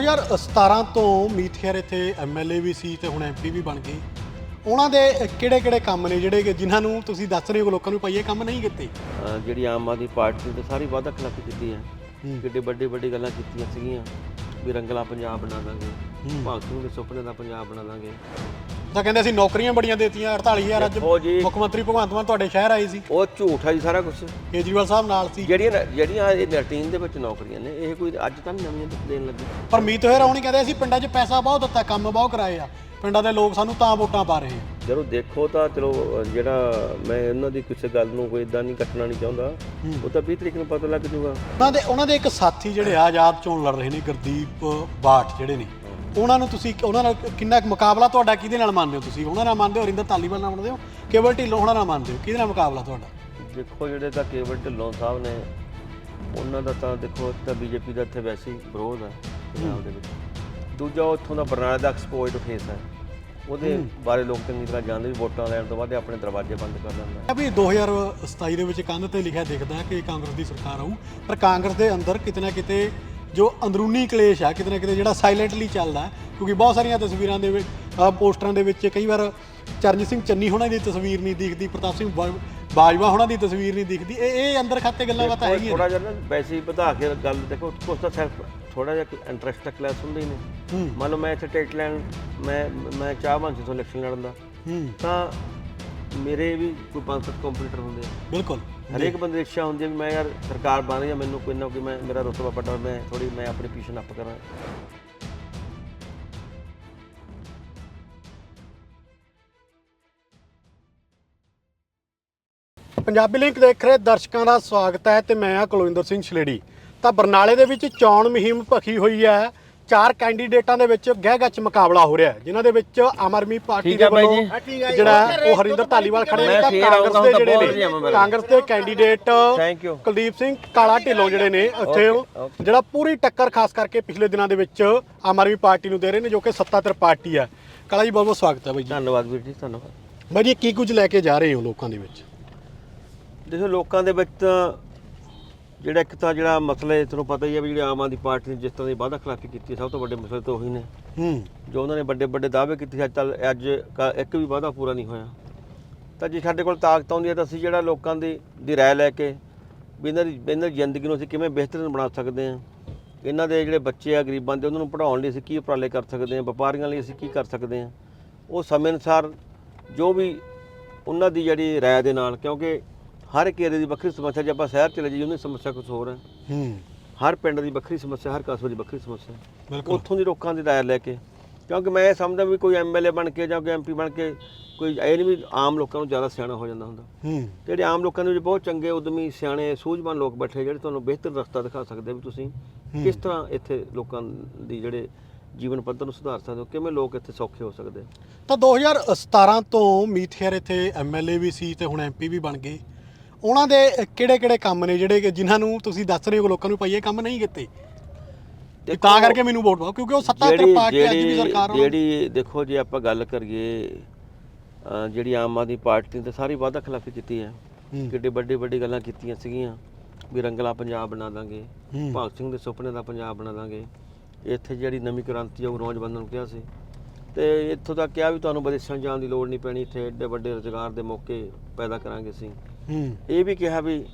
2017 ਤੋਂ ਮੀਤ ਖੈਰ ਇੱਥੇ ਐਮਐਲਏ ਵੀ ਸੀ ਤੇ ਹੁਣ ਐਮਪੀ ਵੀ ਬਣ ਗਏ। ਉਹਨਾਂ ਦੇ ਕਿਹੜੇ ਕਿਹੜੇ ਕੰਮ ਨੇ ਜਿਹੜੇ ਕਿ ਜਿਨ੍ਹਾਂ ਨੂੰ ਤੁਸੀਂ ਦੱਸ ਰਹੇ ਹੋ ਲੋਕਾਂ ਨੂੰ ਭਾਈ ਇਹ ਕੰਮ ਨਹੀਂ ਕੀਤੇ? ਅਹ ਜਿਹੜੀ ਆਮ ਆਦਮੀ ਪਾਰਟੀ ਨੇ ਤਾਂ ਸਾਰੀ ਵਾਅਦਾ ਖਿਲਾਫੀ ਕੀਤੀ ਹੈ। ਹੂੰ। ਕਿੱਡੇ ਵੱਡੇ ਵੱਡੀ ਗੱਲਾਂ ਕੀਤੀਆਂ ਸੀਗੀਆਂ। ਵੀ ਰੰਗਲਾ ਪੰਜਾਬ ਬਣਾ ਦਾਂਗੇ। ਹੂੰ। ਭਗਤ ਸਿੰਘ ਦੇ ਸੁਪਨੇ ਦਾ ਪੰਜਾਬ ਬਣਾ ਦਾਂਗੇ। ਤਾਂ ਕਹਿੰਦੇ ਅਸੀਂ ਨੌਕਰੀਆਂ ਬੜੀਆਂ ਦੇਤੀਆਂ 48000 ਅੱਜ ਦੇਖੋ ਜੀ। ਮੁੱਖ ਮੰਤਰੀ ਭਗਵੰਤ ਮਾਨ ਤੁਹਾਡੇ ਸ਼ਹਿਰ ਆਏ ਸੀ। ਉਹ ਝੂਠ ਹੈ ਜੀ ਸਾਰਾ ਕੁਝ ਕੇਜਰੀਵਾਲ ਸਾਹਿਬ ਨਾਲ ਸੀ। ਜਿਹੜੀਆਂ ਜਿਹੜੀਆਂ ਇਹ ਰੂਟੀਨ ਦੇ ਵਿੱਚ ਨੌਕਰੀਆਂ ਨੇ ਇਹ ਕੋਈ ਅੱਜ ਤਾਂ ਨਹੀਂ ਨਵੀਆਂ ਦੇਣ ਲੱਗੀ। ਪਰ ਮੀਤ ਹੋਇਆ ਹੁਣੀ ਕਹਿੰਦੇ ਅਸੀਂ ਪਿੰਡਾਂ 'ਚ ਪੈਸਾ ਬਹੁਤ ਦਿੱਤਾ ਕੰਮ ਬਹੁਤ ਕਰਾਏ ਆ। ਪਿੰਡਾਂ ਦੇ ਲੋਕ ਸਾਨੂੰ ਤਾਂ ਵੋਟਾਂ ਪਾ ਰਹੇ ਆ। ਜਦੋਂ ਦੇਖੋ ਤਾਂ ਚਲੋ ਜਿਹੜਾ ਮੈਂ ਉਹਨਾਂ ਦੀ ਕਿਸੇ ਗੱਲ ਨੂੰ ਕੋਈ ਇਦਾਂ ਨਹੀਂ ਕੱਟਣਾ ਨਹੀਂ ਚਾਹੁੰਦਾ। ਉਹ ਤਾਂ 20 ਤਰੀਕ ਨੂੰ ਪਤਾ ਲੱਗ ਜਾਊਗਾ ਉਹਨਾਂ ਦੇ ਉਹਨਾਂ ਦੇ ਇੱਕ ਸਾਥੀ ਜਿਹੜੇ ਆ ਆਜ਼ਾਦ ਚੋਣ ਲੜ ਰਹੇ ਨੇ ਗੁਰਦੀਪ ਬਾਠ ਜਿਹੜੇ ਨੇ ਉਹਨਾਂ ਨੂੰ ਤੁਸੀਂ ਉਹਨਾਂ ਨਾਲ ਕਿੰਨਾ ਕੁ ਮੁਕਾਬਲਾ ਤੁਹਾਡਾ ਕਿਹਦੇ ਨਾਲ ਮੰਨਦੇ ਹੋ ਤੁਸੀਂ? ਉਹਨਾਂ ਨਾਲ ਮੰਨਦੇ ਹੋ ਹਰਿੰਦਰ ਧਾਲੀਵਾਲ ਨਾਲ ਮੰਨਦੇ ਹੋ? ਕੇਵਲ ਢਿੱਲੋਂ ਉਹਨਾਂ ਨਾਲ ਮੰਨਦੇ ਹੋ? ਕਿਹਦੇ ਨਾਲ ਮੁਕਾਬਲਾ ਤੁਹਾਡਾ? ਦੇਖੋ ਜਿਹੜੇ ਤਾਂ ਕੇਵਲ ਢਿੱਲੋਂ ਸਾਹਿਬ ਨੇ ਉਹਨਾਂ ਦਾ ਤਾਂ ਦੇਖੋ ਇੱਕ ਤਾਂ ਬੀਜੇਪੀ ਦਾ ਇੱਥੇ ਵੈਸੇ ਹੀ ਵਿਰੋਧ ਹੈ ਪੰਜਾਬ ਦੇ ਵਿੱਚ। ਦੂਜਾ ਉੱਥੋਂ ਦਾ ਬਰਨਾਲਾ ਦਾ ਐਕਸਪੋਰਟ ਫੇਸ ਹੈ। ਉਹਦੇ ਬਾਰੇ ਲੋਕ ਚੰਗੀ ਤਰ੍ਹਾਂ ਜਾਣਦੇ ਵੀ ਵੋਟਾਂ ਲੈਣ ਤੋਂ ਬਾਅਦ ਇਹ ਆਪਣੇ ਦਰਵਾਜ਼ੇ ਬੰਦ ਕਰ ਲੈਂਦਾ ਇਹ ਵੀ 2027 ਦੇ ਵਿੱਚ ਕੰਧ ਤੇ ਲਿਖਿਆ ਦਿਖਦਾ ਹੈ ਕਿ ਕਾਂਗਰਸ ਦੀ ਸਰਕਾਰ ਆਊ ਪਰ ਕਾਂਗਰਸ ਦੇ ਅੰਦਰ ਕਿਤੇ ਨਾ ਕਿਤੇ ਜੋ ਅੰਦਰੂਨੀ ਕਲੇਸ਼ ਆ ਕਿਤੇ ਨਾ ਕਿਤੇ ਜਿਹੜਾ ਸਾਇਲੈਂਟਲੀ ਚੱਲਦਾ ਕਿਉਂਕਿ ਬਹੁਤ ਸਾਰੀਆਂ ਤਸਵੀਰਾਂ ਦੇ ਵਿੱਚ ਪੋਸਟਰਾਂ ਦੇ ਵਿੱਚ ਕਈ ਵਾਰ ਚਰਨਜੀਤ ਸਿੰਘ ਚੰਨੀ ਹੋਣਾ ਦੀ ਤਸਵੀਰ ਨਹੀਂ ਦਿਖਦੀ ਪ੍ਰਤਾਪ ਸਿੰਘ ਬਾ- ਬਾਜਵਾ ਹੋਣਾ ਦੀ ਤਸਵੀਰ ਨਹੀਂ ਦਿਖਦੀ। ਇਹ ਇਹ ਅੰਦਰ ਖਾਤੇ ਗੱਲਾਂ ਬਾਤਾਂ ਹੈਗੀਆਂ ਥੋੜਾ ਜਿਹਾ ਨਾ ਵੈਸੇ ਹੀ ਵਧਾ ਕੇ ਗੱਲ ਦੇਖੋ ਕੁਛ ਤਾਂ ਸਿਰਫ ਥੋੜਾ ਜਿਹਾ ਇੰਟਰਸਟ ਤੱਕ ਲੈਸ ਹੁੰਦੇ ਹੀ ਨੇ। ਹੂੰ। ਮੰਨ ਲਓ ਮੈਂ ਇੱਥੇ ਟਿਕਟ ਲੈਣ ਮੈਂ ਮੈਂ ਚਾਹਵਾਨ ਸੀ ਤੋਂ ਇਲੈਕਸ਼ਨ ਲੜਨ ਦਾ। ਹੂੰ। ਤਾਂ ਮੇਰੇ ਵੀ ਕੋਈ ਪੰਜ ਸੱਤ ਕੰਪਿਊਟਰ ਹੁੰਦੇ ਆ। ਬਿਲਕੁਲ। ਹਰੇਕ ਬੰਦੇ ਦੀ ਇੱਛਾ ਹੁੰਦੀ ਹੈ ਵੀ ਮੈਂ ਯਾਰ ਸਰਕਾਰ ਬਣ ਰਹੀ ਹੈ ਮੈਨੂੰ ਕੋਈ ਨਾ ਕੋਈ ਮੈਂ ਮੇਰਾ ਰੁਤਬਾ ਵੱਡਾ ਮੈਂ ਥੋੜੀ ਮੈਂ ਆਪਣੀ ਪੋਜੀਸ਼ਨ ਅਪ ਕਰਾਂ। ਪੰਜਾਬੀ ਲਿੰਕ ਦੇਖ ਰਹੇ ਦਰਸ਼ਕਾਂ ਦਾ ਸਵਾਗਤ ਹੈ ਤੇ ਮੈਂ ਆ ਕੁਲਵਿੰਦਰ ਸਿੰਘ ਛਲੇੜੀ। ਤਾਂ ਬਰਨਾਲੇ ਦੇ ਵਿੱਚ ਚੋਣ ਮੁਹਿੰਮ ਭਖੀ ਹੋਈ ਹੈ। ਚਾਰ ਕੈਂਡੀਡੇਟਾਂ ਦੇ ਵਿੱਚ ਗਹਿ ਗੱਚ ਮੁਕਾਬਲਾ ਹੋ ਰਿਹਾ ਹੈ ਜਿਨ੍ਹਾਂ ਦੇ ਵਿੱਚ ਆਮ ਆਦਮੀ ਪਾਰਟੀ ਠੀਕ ਦੇ ਹੈ ਬਾਈ ਵੱਲੋਂ ਜਿਹੜਾ ਉਹ ਹਰਿੰਦਰ ਧਾਲੀਵਾਲ ਖੜੇ ਨੇ ਮੈਂ ਤਾਂ ਫੇਰ ਕਾਂਗਰਸ ਆਉਂਦਾ ਦੇ ਤਾਂ ਜਿਹੜੇ ਬਹੁਤ ਨੇ। ਕਾਂਗਰਸ ਦੇ ਕੈਂਡੀਡੇਟ ਕੁਲਦੀਪ ਸਿੰਘ ਕਾਲਾ ਢਿੱਲੋਂ ਜਿਹੜੇ ਨੇ ਉਹ okay. ਜਿਹੜਾ ਪੂਰੀ ਟੱਕਰ ਖਾਸ ਕਰਕੇ ਪਿਛਲੇ ਦਿਨਾਂ ਦੇ ਵਿੱਚ ਆਮ ਆਦਮੀ ਪਾਰਟੀ ਨੂੰ ਦੇ ਰਹੇ ਨੇ ਜੋ ਕਿ ਸੱਤਾਧਰ ਪਾਰਟੀ ਹੈ। ਕਾਲਾ ਜੀ ਬਹੁਤ ਬਹੁਤ ਸਵਾਗਤ ਹੈ ਬਾਈ ਜੀ। ਧੰਨਵਾਦ ਵੀਰ ਜੀ ਧੰਨਵਾਦ। ਬਾਈ ਜੀ ਕੀ ਕੁਝ ਲੈ ਕੇ ਜਾ ਰਹੇ ਹੋ ਲੋਕਾਂ ਦੇ ਵਿੱਚ? ਦੇਖੋ ਲੋਕਾਂ ਦੇ ਵਿੱਚ ਤਾਂ ਜਿਹੜਾ ਇੱਕ ਤਾਂ ਜਿਹੜਾ ਮਸਲਾ ਹੈ ਤੁਹਾਨੂੰ ਪਤਾ ਹੀ ਹੈ ਵੀ ਜਿਹੜੀ ਆਮ ਆਦਮੀ ਪਾਰਟੀ ਨੇ ਜਿਸ ਤਰ੍ਹਾਂ ਦੀ ਵਾਅਦਾ ਖਿਲਾਫੀ ਕੀਤੀ ਹੈ ਸਭ ਤੋਂ ਵੱਡੇ ਮਸਲੇ ਤਾਂ ਉਹੀ ਨੇ। ਹੂੰ। ਜੋ ਉਹਨਾਂ ਨੇ ਵੱਡੇ ਵੱਡੇ ਦਾਅਵੇ ਕੀਤੇ ਸੀ ਅੱਜ ਤੱਕ ਅੱਜ ਕ- ਇੱਕ ਵੀ ਵਾਅਦਾ ਪੂਰਾ ਨਹੀਂ ਹੋਇਆ। ਤਾਂ ਜੇ ਸਾਡੇ ਕੋਲ ਤਾਕਤ ਆਉਂਦੀ ਹੈ ਤਾਂ ਅਸੀਂ ਜਿਹੜਾ ਲੋਕਾਂ ਦੀ ਦੀ ਰਾਏ ਲੈ ਕੇ ਵੀ ਇਹਨਾਂ ਦੀ ਇਹਨਾਂ ਦੀ ਜ਼ਿੰਦਗੀ ਨੂੰ ਅਸੀਂ ਕਿਵੇਂ ਬਿਹਤਰ ਬਣਾ ਸਕਦੇ ਹਾਂ। ਇਹਨਾਂ ਦੇ ਜਿਹੜੇ ਬੱਚੇ ਆ ਗਰੀਬਾਂ ਦੇ ਉਹਨਾਂ ਨੂੰ ਪੜ੍ਹਾਉਣ ਲਈ ਅਸੀਂ ਕੀ ਉਪਰਾਲੇ ਕਰ ਸਕਦੇ ਹਾਂ ਵਪਾਰੀਆਂ ਲਈ ਅਸੀਂ ਕੀ ਕਰ ਸਕਦੇ ਹਾਂ। ਉਹ ਸਮੇਂ ਅਨੁਸਾਰ ਜੋ ਵੀ ਉਹਨਾਂ ਦੀ ਜਿਹੜੀ ਰਾਏ ਦੇ ਨਾਲ ਕਿਉਂਕਿ ਹਰ ਇੱਕ ਏਰੀਏ ਦੀ ਵੱਖਰੀ ਸਮੱਸਿਆ ਜੇ ਆਪਾਂ ਸ਼ਹਿਰ ਚਲੇ ਜਾਈਏ ਉਹਦੀ ਸਮੱਸਿਆ ਕੁਝ ਹੋਰ ਹੈ। ਹੂੰ। ਹਰ ਪਿੰਡ ਦੀ ਵੱਖਰੀ ਸਮੱਸਿਆ ਹਰ ਕਸਬੇ ਦੀ ਵੱਖਰੀ ਸਮੱਸਿਆ। ਬਿਲਕੁਲ। ਉੱਥੋਂ ਦੀ ਲੋਕਾਂ ਦੀ ਰਾਏ ਲੈ ਕੇ। ਕਿਉਂਕਿ ਮੈਂ ਇਹ ਸਮਝਦਾ ਵੀ ਕੋਈ ਐਮਐਲਏ ਬਣ ਕੇ ਜਾਂ ਕੋਈ ਐਮਪੀ ਬਣ ਕੇ ਕੋਈ ਇਹ ਨਹੀਂ ਵੀ ਆਮ ਲੋਕਾਂ ਨੂੰ ਜ਼ਿਆਦਾ ਸਿਆਣਾ ਹੋ ਜਾਂਦਾ ਹੁੰਦਾ। ਹੂੰ। ਜਿਹੜੇ ਆਮ ਲੋਕਾਂ ਦੇ ਵਿੱਚ ਬਹੁਤ ਚੰਗੇ ਉਦਮੀ ਸਿਆਣੇ ਸੂਝਵਾਨ ਲੋਕ ਬੈਠੇ ਜਿਹੜੇ ਤੁਹਾਨੂੰ ਬਿਹਤਰ ਰਸਤਾ ਦਿਖਾ ਸਕਦੇ ਵੀ ਤੁਸੀਂ ਕਿਸ ਤਰ੍ਹਾਂ ਇੱਥੇ ਲੋਕਾਂ ਦੀ ਜਿਹੜੇ ਜੀਵਨ ਪੱਧਰ ਨੂੰ ਸੁਧਾਰ ਸਕਦੇ ਹੋ ਕਿਵੇਂ ਲੋਕ ਇੱਥੇ ਸੌਖੇ ਹੋ ਸਕਦੇ ਤਾਂ 2017 ਤੋਂ ਮੀਤ ਖੈਰ ਇੱਥੇ ਐਮਐਲਏ ਵੀ ਸੀ ਤੇ ਹੁਣ ਐਮਪੀ ਵੀ ਬਣ ਗਏ। ਉਹਨਾਂ ਦੇ ਕਿਹੜੇ ਕਿਹੜੇ ਕੰਮ ਨੇ ਜਿਹੜੇ ਕਿ ਜਿਨ੍ਹਾਂ ਨੂੰ ਤੁਸੀਂ ਦੱਸ ਰਹੇ ਹੋ ਲੋਕਾਂ ਨੂੰ ਭਾਈ ਇਹ ਕੰਮ ਨਹੀਂ ਕੀਤੇ? ਤਾਂ ਕਰਕੇ ਮੈਨੂੰ ਵੋਟ ਪਾਓ ਕਿਉਂਕਿ ਉਹ ਸੱਤਾਧਰ ਜਿਹੜੀ ਪਾਰਟੀ ਅੱਜ ਵੀ ਸਰਕਾਰ ਜਿਹੜੀ ਦੇਖੋ ਜੇ ਆਪਾਂ ਗੱਲ ਕਰੀਏ ਜਿਹੜੀ ਆਮ ਆਦਮੀ ਪਾਰਟੀ ਨੇ ਤਾਂ ਸਾਰੀ ਵਾਅਦਾ ਖਿਲਾਫੀ ਕੀਤੀ ਹੈ। ਕਿੱਡੇ ਵੱਡੇ ਵੱਡੀ ਗੱਲਾਂ ਕੀਤੀਆਂ ਸੀਗੀਆਂ। ਵੀ ਰੰਗਲਾ ਪੰਜਾਬ ਬਣਾ ਦਾਂਗੇ ਭਗਤ ਸਿੰਘ ਦੇ ਸੁਪਨੇ ਦਾ ਪੰਜਾਬ ਬਣਾ ਦਾਂਗੇ। ਇੱਥੇ ਜਿਹੜੀ ਨਵੀਂ ਕ੍ਰਾਂਤੀ ਆ ਉਹ ਨੌਜਵਾਨਾਂ ਨੂੰ ਕਿਹਾ ਸੀ। ਤੇ ਇੱਥੋਂ ਤੱਕ ਕਿਹਾ ਵੀ ਤੁਹਾਨੂੰ ਵਿਦੇਸ਼ਾਂ ਜਾਣ ਦੀ ਲੋੜ ਨਹੀਂ ਪੈਣੀ ਇੱਥੇ ਏਡੇ ਵੱਡੇ ਰੁਜ਼ਗਾਰ ਦੇ ਮੌਕੇ ਪੈਦਾ ਕਰਾਂਗੇ ਅਸੀਂ। ਹੂੰ। ਇਹ ਵੀ ਕਿਹਾ ਵੀ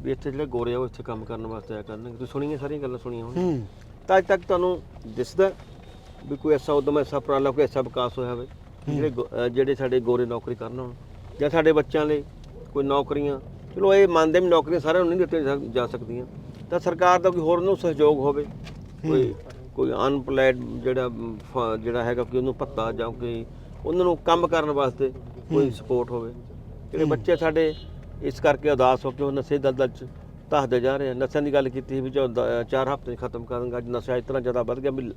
ਵੀ ਇੱਥੇ ਜਿਹੜੇ ਗੋਰੇ ਆ ਉਹ ਇੱਥੇ ਕੰਮ ਕਰਨ ਵਾਸਤੇ ਆਇਆ ਕਰਨਗੇ। ਤੁਸੀਂ ਸੁਣੀਆਂ ਸਾਰੀਆਂ ਗੱਲਾਂ ਸੁਣੀਆਂ ਹੋਣ ਹੂੰ। ਤਾਂ ਅੱਜ ਤੱਕ ਤੁਹਾਨੂੰ ਦਿਸਦਾ ਵੀ ਕੋਈ ਐਸਾ ਉਦਮ ਐਸਾ ਉਪਰਾਲਾ ਕੋਈ ਐਸਾ ਵਿਕਾਸ ਹੋਇਆ ਹੋਵੇ ਜਿਹੜੇ ਗੋ- ਅਹ ਜਿਹੜੇ ਸਾਡੇ ਗੋਰੇ ਨੌਕਰੀ ਕਰਨ ਹੋਣ ਜਾਂ ਸਾਡੇ ਬੱਚਿਆਂ ਲਈ ਕੋਈ ਨੌਕਰੀਆਂ। ਚਲੋ ਇਹ ਮੰਨਦੇ ਵੀ ਨੌਕਰੀਆਂ ਸਾਰਿਆਂ ਨੂੰ ਨਹੀਂ ਦਿੱਤੀਆਂ ਜਾ- ਜਾ ਸਕਦੀਆਂ। ਤਾਂ ਸਰਕਾਰ ਦਾ ਕੋਈ ਹੋਰ ਨੂੰ ਸਹਿਯੋਗ ਹੋਵੇ? ਕੋਈ ਕੋਈ ਅਨਪਲਾਈਡ ਜਿਹੜਾ ਅਮ, ਫ- ਜਿਹੜਾ ਹੈਗਾ ਕਿ ਉਹਨੂੰ ਭੱਤਾ ਜਾਂ ਕੋਈ ਉਹਨਾਂ ਨੂੰ ਕੰਮ ਕਰਨ ਵਾਸਤੇ ਕੋਈ ਸਪੋਰਟ ਹੋਵੇ? ਜਿਹੜੇ ਬੱਚੇ ਸਾਡੇ ਇਸ ਕਰਕੇ ਉਦਾਸ ਹੋ ਕੇ ਉਹ ਨਸ਼ੇ ਦਲਦਲ ਚ ਧੱਸਦੇ ਜਾ ਰਹੇ ਆ। ਨਸ਼ਿਆਂ ਦੀ ਗੱਲ ਕੀਤੀ ਵੀ ਜੋ ਦ- ਚਾਰ ਹਫ਼ਤੇ 'ਚ ਖਤਮ ਕਰਾਂਗਾ ਅੱਜ ਨਸ਼ਾ ਇਤਨਾ ਜ਼ਿਆਦਾ ਵੱਧ ਗਿਆ ਵੀ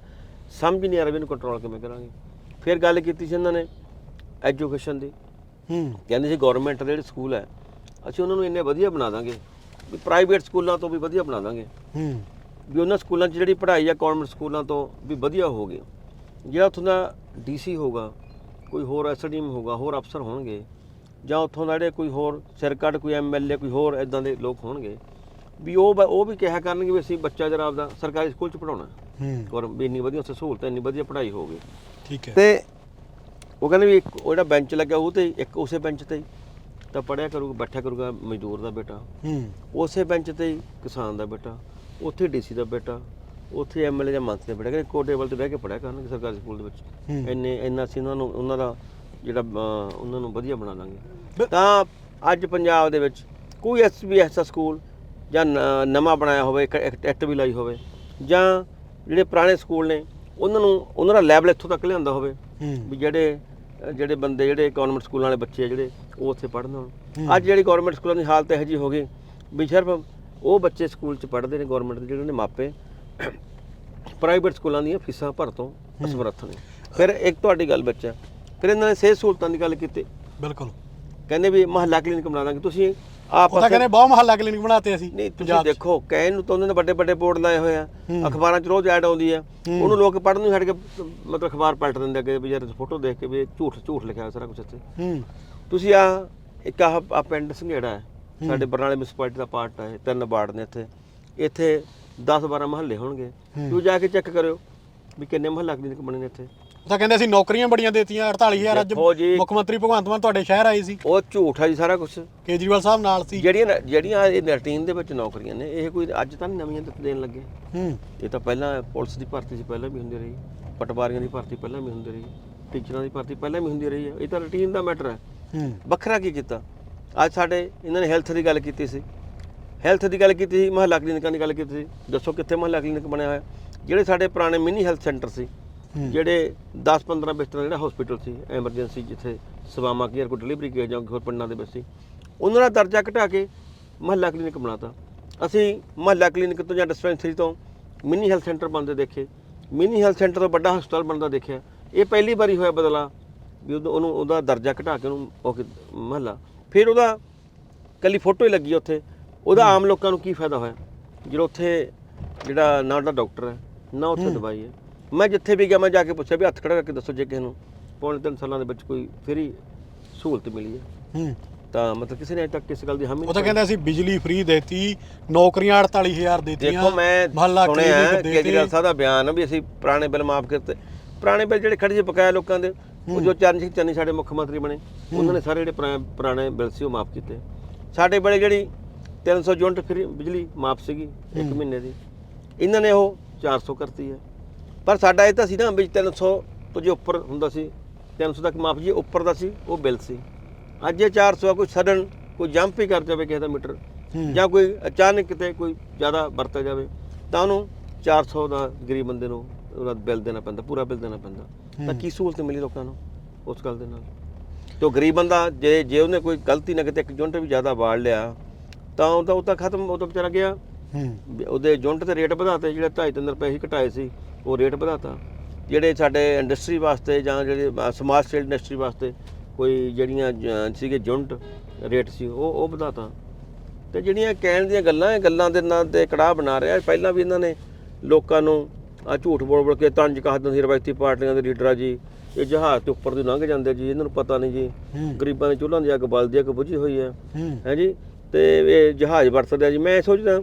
ਸਮਝ ਹੀ ਨਹੀਂ ਆ ਰਿਹਾ ਵੀ ਇਹਨੂੰ ਕੰਟਰੋਲ ਕਿਵੇਂ ਕਰਾਂਗੇ। ਫਿਰ ਗੱਲ ਕੀਤੀ ਸੀ ਇਹਨਾਂ ਨੇ ਐਜੂਕੇਸ਼ਨ ਦੀ। ਹੂੰ। ਕਹਿੰਦੇ ਸੀ ਗਵਰਨਮੈਂਟ ਦੇ ਜਿਹੜੇ ਸਕੂਲ ਹੈ ਅਸੀਂ ਉਹਨਾਂ ਨੂੰ ਇੰਨੇ ਵਧੀਆ ਬਣਾ ਦਾਂਗੇ ਵੀ ਪ੍ਰਾਈਵੇਟ ਸਕੂਲਾਂ ਤੋਂ ਵੀ ਵਧੀਆ ਬਣਾ ਦਾਂਗੇ। ਹੂੰ। ਵੀ ਉਹਨਾਂ ਸਕੂਲਾਂ 'ਚ ਜਿਹੜੀ ਪੜ੍ਹਾਈ ਆ ਗਵਰਨਮੈਂਟ ਸਕੂਲਾਂ ਤੋਂ ਵੀ ਵਧੀਆ ਹੋਊਗੀ ਜਿਹੜਾ ਉੱਥੋਂ ਦਾ ਡੀਸੀ ਹੋਊਗਾ ਕੋਈ ਹੋਰ ਐਸਡੀਐਮ ਹੋਊਗਾ ਹੋਰ ਅਫਸਰ ਹੋਣਗੇ ਜਾਂ ਉੱਥੋਂ ਦਾ ਜਿਹੜੇ ਕੋਈ ਹੋਰ ਸਿਰਕੱਢ ਕੋਈ ਐਮਐਲਏ ਕੋਈ ਹੋਰ ਇਦਾਂ ਦੇ ਲੋਕ ਹੋਣਗੇ ਵੀ ਉਹ ਉਹ ਵੀ ਕਿਹਾ ਕਰਨਗੇ ਵੀ ਅਸੀਂ ਬੱਚਾ ਜਰਾ ਆਪਦਾ ਸਰਕਾਰੀ ਸਕੂਲ 'ਚ ਪੜਾਉਣਾ ਹੂੰ। ਔਰ ਵੀ ਇੰਨੀ ਵਧੀਆ ਉੱਥੇ ਸਹੂਲਤ ਇੰਨੀ ਵਧੀਆ ਪੜ੍ਹਾਈ ਹੋ ਗਈ ਠੀਕ ਹੈ। ਤੇ ਉਹ ਕਹਿੰਦੇ ਵੀ ਇੱਕ ਉਹ ਜਿਹੜਾ ਬੈਂਚ ਲੱਗਿਆ ਉਹ ਤੇ ਇੱਕ ਉਸੇ ਬੈਂਚ ਤੇ ਹੀ ਤਾਂ ਪੜਿਆ ਕਰੂਗਾ ਬੈਠਿਆ ਕਰੂਗਾ ਮਜ਼ਦੂਰ ਦਾ ਬੇਟਾ। ਹੂੰ। ਉਸੇ ਬੈਂਚ ਤੇ ਹੀ ਕਿਸਾਨ ਦਾ ਬੇਟਾ ਉੱਥੇ ਡੀਸੀ ਦਾ ਬੇਟਾ ਉੱਥੇ ਐਮਐਲਏ ਜਾਂ ਮੰਤਰੀ ਦਾ ਬੇਟਾ ਕਹਿੰਦੇ ਕੋ ਟੇਬਲ ਤੇ ਬਹਿ ਕੇ ਪੜਿਆ ਕਰਨਗੇ ਸਰਕਾਰੀ ਸਕੂਲ ਦੇ ਵਿੱਚ। ਇੰਨੇ ਇੰਨਾ ਅਸੀਂ ਉਹਨਾਂ ਨੂੰ ਉਹਨਾਂ ਦਾ ਜਿਹੜਾ ਅਹ, ਉਹਨਾਂ ਨੂੰ ਵਧੀਆ ਬਣਾ ਲਾਂਗੇ। ਤਾਂ ਅੱਜ ਪੰਜਾਬ ਦੇ ਵਿੱਚ ਕੋਈ ਐਸਾ ਸਕੂਲ ਜਾਂ ਨ- ਨਵਾਂ ਬਣਾਇਆ ਹੋਵੇ ਇੱਕ ਐਕਟ ਵੀ ਲਾਈ ਹੋਵੇ ਜਾਂ ਜਿਹੜੇ ਪੁਰਾਣੇ ਸਕੂਲ ਨੇ ਉਹਨਾਂ ਨੂੰ ਉਹਨਾਂ ਦਾ ਲੈਵਲ ਇੱਥੋਂ ਤੱਕ ਲਿਆਂਦਾ ਹੋਵੇ ਵੀ ਜਿਹੜੇ ਅ, ਜਿਹੜੇ ਬੰਦੇ ਜਿਹੜੇ ਗਵਰਨਮੈਂਟ ਸਕੂਲਾਂ ਵਾਲੇ ਬੱਚੇ ਆ ਜਿਹੜੇ ਉਹ ਉੱਥੇ ਪੜ੍ਹਨ ਹੋਣ ਅੱਜ ਜਿਹੜੀ ਗਵਰਨਮੈਂਟ ਸਕੂਲਾਂ ਦੀ ਹਾਲਤ ਇਹੋ ਜਿਹੀ ਹੋ ਗਈ ਵੀ ਸਿਰਫ ਉਹ ਬੱਚੇ ਸਕੂਲ 'ਚ ਪੜ੍ਹਦੇ ਨੇ ਗਵਰਨਮੈਂਟ ਦੇ ਜਿਹੜੇ ਨੇ ਮਾਪੇ ਪ੍ਰਾਈਵੇਟ ਸਕੂਲਾਂ ਦੀਆਂ ਫੀਸਾਂ ਭਰ ਤੋਂ ਅਸਮਰੱਥ ਨੇ। ਫਿਰ ਇੱਕ ਤੁਹਾਡੀ ਗੱਲ ਬੱਚਾ ਫਿਰ ਇਹਨਾਂ ਨੇ ਸਿਹਤ ਸਹੂਲਤਾਂ ਦੀ ਗੱਲ ਕੀਤੀ। ਬਿਲਕੁਲ। ਕਹਿੰਦੇ ਵੀ ਮਹੱਲਾ ਕਲੀਨਿਕ ਬਣਾ ਦਾਂਗੇ। ਤੁਸੀਂ ਉਹ ਤਾਂ ਕਹਿੰਦੇ ਬਹੁਤ ਮਹੱਲਾ ਕਲੀਨਿਕ ਬਣਾਤੇ ਅਸੀਂ ਨਹੀਂ ਤੁਸੀਂ ਪੰਜਾਬ 'ਚ। ਦੇਖੋ ਕਹਿਣ ਨੂੰ ਤਾਂ ਉਹਨਾਂ ਨੇ ਵੱਡੇ ਵੱਡੇ ਬੋਰਡ ਲਾਏ ਹੋਏ ਆ। ਅਖਬਾਰਾਂ 'ਚ ਰੋਜ਼ ਐਡ ਆਉਂਦੀ ਆ। ਉਹਨੂੰ ਲੋਕ ਪੜ੍ਹਨ ਨੂੰ ਛੱਡ ਕੇ ਮਤਲਬ ਅਖਬਾਰ ਪਲਟ ਦਿੰਦੇ ਅੱਗੇ ਵੀ ਯਾਰ ਫੋਟੋ ਦੇਖ ਕੇ ਵੀ ਇਹ ਝੂਠ ਝੂਠ ਲਿਖਿਆ ਹੋਇਆ ਸਾਰਾ ਕੁਝ ਇੱਥੇ। ਹੂੰ। ਤੁਸੀਂ ਆ ਇੱਕ ਆਹ ਆਹ ਪਿੰਡ ਸੰਘੇੜਾ ਹੈ। ਸਾਡੇ ਬਰਨਾਲੇ ਮਿਊਨਿਸਪੈਲਿਟੀ ਦਾ ਪਾਰਟ ਹੈ ਤਿੰਨ ਵਾਰਡ ਨੇ ਇੱਥੇ। ਇੱਥੇ 10 12 ਮਹੱਲੇ ਹੋਣਗੇ। ਤੁਸੀਂ ਜਾ ਕੇ ਚੈੱਕ ਕਰਿਓ ਵੀ ਕਿੰਨੇ ਮਹੱਲਾ ਕਲੀਨਿਕ ਬਣੇ ਨੇ ਇੱਥੇ। ਉਹ ਤਾਂ ਕਹਿੰਦੇ ਅਸੀਂ ਨੌਕਰੀਆਂ ਬੜੀਆਂ ਦੇਤੀਆਂ 48000 ਅੱਜ ਦੇਖੋ ਜੀ। ਮੁੱਖ ਮੰਤਰੀ ਭਗਵੰਤ ਮਾਨ ਤੁਹਾਡੇ ਸ਼ਹਿਰ ਆਏ ਸੀ। ਉਹ ਝੂਠ ਹੈ ਜੀ ਸਾਰਾ ਕੁਝ ਕੇਜਰੀਵਾਲ ਸਾਹਿਬ ਨਾਲ ਸੀ। ਜਿਹੜੀਆਂ ਨ- ਜਿਹੜੀਆਂ ਇਹ ਰੂਟੀਨ ਦੇ ਵਿੱਚ ਨੌਕਰੀਆਂ ਨੇ ਇਹ ਕੋਈ ਅੱਜ ਤਾਂ ਨਹੀਂ ਨਵੀਆਂ ਦਿੱਤ ਦੇਣ ਲੱਗੇ। ਹੂੰ। ਇਹ ਤਾਂ ਪਹਿਲਾਂ ਪੁਲਿਸ ਦੀ ਭਰਤੀ ਸੀ ਪਹਿਲਾਂ ਵੀ ਹੁੰਦੀ ਰਹੀ। ਪਟਵਾਰੀਆਂ ਦੀ ਭਰਤੀ ਪਹਿਲਾਂ ਵੀ ਹੁੰਦੀ ਰਹੀ। ਟੀਚਰਾਂ ਦੀ ਭਰਤੀ ਪਹਿਲਾਂ ਵੀ ਹੁੰਦੀ ਰਹੀ ਹੈ। ਇਹ ਤਾਂ ਰੂਟੀਨ ਦਾ ਮੈਟਰ ਹੈ। ਹੂੰ। ਵੱਖਰਾ ਕੀ ਕੀਤਾ? ਅੱਜ ਸਾਡੇ ਇਹਨਾਂ ਨੇ ਹੈਲਥ ਦੀ ਗੱਲ ਕੀਤੀ ਸੀ। ਹੈਲਥ ਦੀ ਗੱਲ ਕੀਤੀ ਸੀ ਮਹੱਲਾ ਕਲੀਨਿਕਾਂ ਦੀ ਗੱਲ ਕੀਤੀ ਸੀ। ਦੱਸੋ ਕਿੱਥੇ ਮਹੱਲਾ ਕਲੀਨਿਕ ਬਣਿਆ ਹੋਇਆ? ਜਿਹੜੇ ਸਾਡੇ ਪੁਰਾਣੇ ਮਿਨੀ ਹੈਲਥ ਸੈਂਟਰ ਸੀ। ਜਿਹੜੇ 10-15 ਬਿਸਤਰਾ ਜਿਹੜਾ ਹਸਪੀਟਲ ਸੀ ਐਮਰਜੈਂਸੀ ਜਿੱਥੇ ਸਵਾਮਾ ਕੇਅਰ ਕੋ ਡਿਲੀਵਰੀ ਕੀਤਾ ਜਾਂ ਹੋਰ ਪਿੰਡਾਂ ਦੇ ਵਿੱਚ ਸੀ ਉਹਨਾਂ ਦਾ ਦਰਜਾ ਘਟਾ ਕੇ ਮਹੱਲਾ ਕਲੀਨਿਕ ਬਣਾਤਾ। ਅਸੀਂ ਮਹੱਲਾ ਕਲੀਨਿਕ ਤੋਂ ਜਾਂ ਡਿਸਪੈਂਸਰੀ ਤੋਂ ਮਿਨੀ ਹੈਲਥ ਸੈਂਟਰ ਬਣਦੇ ਦੇਖੇ ਮਿਨੀ ਹੈਲਥ ਸੈਂਟਰ ਤੋਂ ਵੱਡਾ ਹਸਪਤਾਲ ਬਣਦਾ ਦੇਖਿਆ। ਇਹ ਪਹਿਲੀ ਵਾਰੀ ਹੋਇਆ ਬਦਲਾ ਵੀ ਉਹਨੂੰ ਉਹਦਾ ਦਰਜਾ ਘਟਾ ਕੇ ਉਹਨੂੰ ਉਹ ਮਹੱਲਾ। ਫਿਰ ਉਹਦਾ ਕੱਲੀ ਫੋਟੋ ਹੀ ਲੱਗੀ ਉੱਥੇ। ਉਹਦਾ ਆਮ ਲੋਕਾਂ ਨੂੰ ਕੀ ਫਾਇਦਾ ਹੋਇਆ? ਜਦੋਂ ਉੱਥੇ ਜਿਹੜਾ ਨਾ ਉਹਦਾ ਡਾਕਟਰ ਹੈ ਨਾ ਉੱਥੇ ਦਵਾਈ ਹੈ। ਮੈਂ ਜਿੱਥੇ ਵੀ ਗਿਆ ਮੈਂ ਜਾ ਕੇ ਪੁੱਛਿਆ ਵੀ ਹੱਥ ਖੜਾ ਕਰਕੇ ਦੱਸੋ ਜੇ ਕਿਸੇ ਨੂੰ ਪੌਣੇ ਤਿੰਨ ਸਾਲਾਂ ਦੇ ਵਿੱਚ ਕੋਈ ਫਰੀ ਸਹੂਲਤ ਮਿਲੀ ਹੈ ਹੂੰ। ਤਾਂ ਮਤਲਬ ਕਿਸੇ ਨੇ ਅਜੇ ਤੱਕ ਕਿਸ ਗੱਲ ਦੀ ਹਾਮੀ ਉਹ ਤਾਂ ਕਹਿੰਦੇ ਅਸੀਂ ਬਿਜਲੀ ਫ੍ਰੀ ਦੇਤੀ ਨੌਕਰੀਆਂ 48000 ਦੇਤੀਆਂ ਦੇਖੋ ਮੈਂ ਮਹੱਲਾ ਸੁਣਿਆ ਕਲੀਨਿਕ ਦੇਤੇ। ਕੇਜਰੀਵਾਲ ਸਾਹਿਬ ਦਾ ਬਿਆਨ ਵੀ ਅਸੀਂ ਪੁਰਾਣੇ ਬਿੱਲ ਮਾਫ ਕਰਤੇ ਪੁਰਾਣੇ ਬਿੱਲ ਜਿਹੜੇ ਖੜੇ ਸੀ ਬਕਾਇਆ ਲੋਕਾਂ ਦੇ ਉਹ ਜੋ ਚਰਨ ਸਿੰਘ ਚੰਨੀ ਸਾਡੇ ਮੁੱਖ ਮੰਤਰੀ ਬਣੇ ਉਹਨਾਂ ਨੇ ਸਾਰੇ ਜਿਹੜੇ ਪੁਰਾ- ਪੁਰਾਣੇ ਬਿੱਲ ਸੀ ਉਹ ਮਾਫ ਕੀਤੇ। ਸਾਡੇ ਵੇਲੇ ਜਿਹੜੀ 300 ਯੂਨਿਟ ਫ੍ਰੀ ਬਿਜਲੀ ਮਾਫ ਸੀਗੀ ਇੱਕ ਮਹੀਨੇ ਦੀ। ਇਹਨਾਂ ਨੇ ਉਹ 400 ਕਰਤੀ ਹੈ ਪਰ ਸਾਡਾ ਇਹ ਤਾਂ ਸੀ ਨਾ ਵੀ 300 ਤੋਂ ਜੇ ਉੱਪਰ ਹੁੰਦਾ ਸੀ 300 ਤੱਕ ਮਾਫ ਜੀ ਉੱਪਰ ਦਾ ਸੀ ਉਹ ਬਿੱਲ ਸੀ। ਅੱਜ ਇਹ 400 ਆ ਕੋਈ ਸਡਨ ਕੋਈ ਜੰਪ ਹੀ ਕਰ ਜਾਵੇ ਕਿਸੇ ਦਾ ਮੀਟਰ। ਜਾਂ ਕੋਈ ਅਚਾਨਕ ਕਿਤੇ ਕੋਈ ਜ਼ਿਆਦਾ ਵਰਤਿਆ ਜਾਵੇ ਤਾਂ ਉਹਨੂੰ 400 ਦਾ ਗਰੀਬ ਬੰਦੇ ਨੂੰ ਉਹਦਾ ਬਿੱਲ ਦੇਣਾ ਪੈਂਦਾ ਪੂਰਾ ਬਿੱਲ ਦੇਣਾ ਪੈਂਦਾ। ਤਾਂ ਕੀ ਸਹੂਲਤ ਮਿਲੀ ਲੋਕਾਂ ਨੂੰ ਉਸ ਗੱਲ ਦੇ ਨਾਲ? ਤੇ ਉਹ ਗਰੀਬ ਬੰਦਾ ਜੇ ਜੇ ਉਹਨੇ ਕੋਈ ਗਲਤੀ ਨਾਲ ਕਿਤੇ ਇੱਕ ਯੂਨਿਟ ਵੀ ਜ਼ਿਆਦਾ ਵਾੜ ਲਿਆ ਤਾਂ ਉਹ ਤਾਂ ਉਹ ਤਾਂ ਖਤਮ ਉਹ ਤਾਂ ਵਿਚਾਰਾ ਗਿਆ। ਵੀ ਉਹਦੇ ਯੂਨਿਟ ਤੇ ਰੇਟ ਵਧਾਤੇ ਜਿਹੜੇ 2.5 ਰੁਪਏ ਹੀ ਘਟਾਏ ਸੀ ਉਹ ਰੇਟ ਵਧਾਤਾ। ਜਿਹੜੇ ਸਾਡੇ ਇੰਡਸਟਰੀ ਵਾਸਤੇ ਜਾਂ ਜਿਹੜੇ ਸਮਾਲ ਸਕੇਲ ਇੰਡਸਟਰੀ ਵਾਸਤੇ ਕੋਈ ਜਿਹੜੀਆਂ ਸੀਗੇ ਯੂਨਿਟ ਰੇਟ ਸੀ ਉਹ ਉਹ ਵਧਾਤਾ। ਤੇ ਜਿਹੜੀਆਂ ਕਹਿਣ ਦੀਆਂ ਗੱਲਾਂ ਇਹ ਗੱਲਾਂ ਦੇ ਨਾਂ ਤੇ ਕੜਾਹ ਬਣਾ ਰਿਹਾ। ਪਹਿਲਾਂ ਵੀ ਇਹਨਾਂ ਨੇ ਲੋਕਾਂ ਨੂੰ ਆ ਝੂਠ ਬੋਲ ਬੋਲ ਕੇ ਤੰਜ ਕਹ ਦਿੰਦੇ ਸੀ ਰਵਾਇਤੀ ਪਾਰਟੀਆਂ ਦੇ ਲੀਡਰ ਆ ਜੀ। ਇਹ ਜਹਾਜ਼ ਤੇ ਉੱਪਰ ਦੀ ਲੰਘ ਜਾਂਦੇ ਜੀ ਇਹਨਾਂ ਨੂੰ ਪਤਾ ਨਹੀਂ ਜੀ। ਗਰੀਬਾਂ ਦੇ ਚੁੱਲ੍ਹਾਂ ਦੀ ਅੱਗ ਬਲਦੀ ਅੱਗ ਬੁਝੀ ਹੋਈ ਹੂੰ। ਹੈ। ਜੀ? ਤੇ ਇਹ ਜਹਾਜ਼ ਵਰਤਦੇ ਆ ਜੀ। ਮੈਂ ਸੋਚਦਾ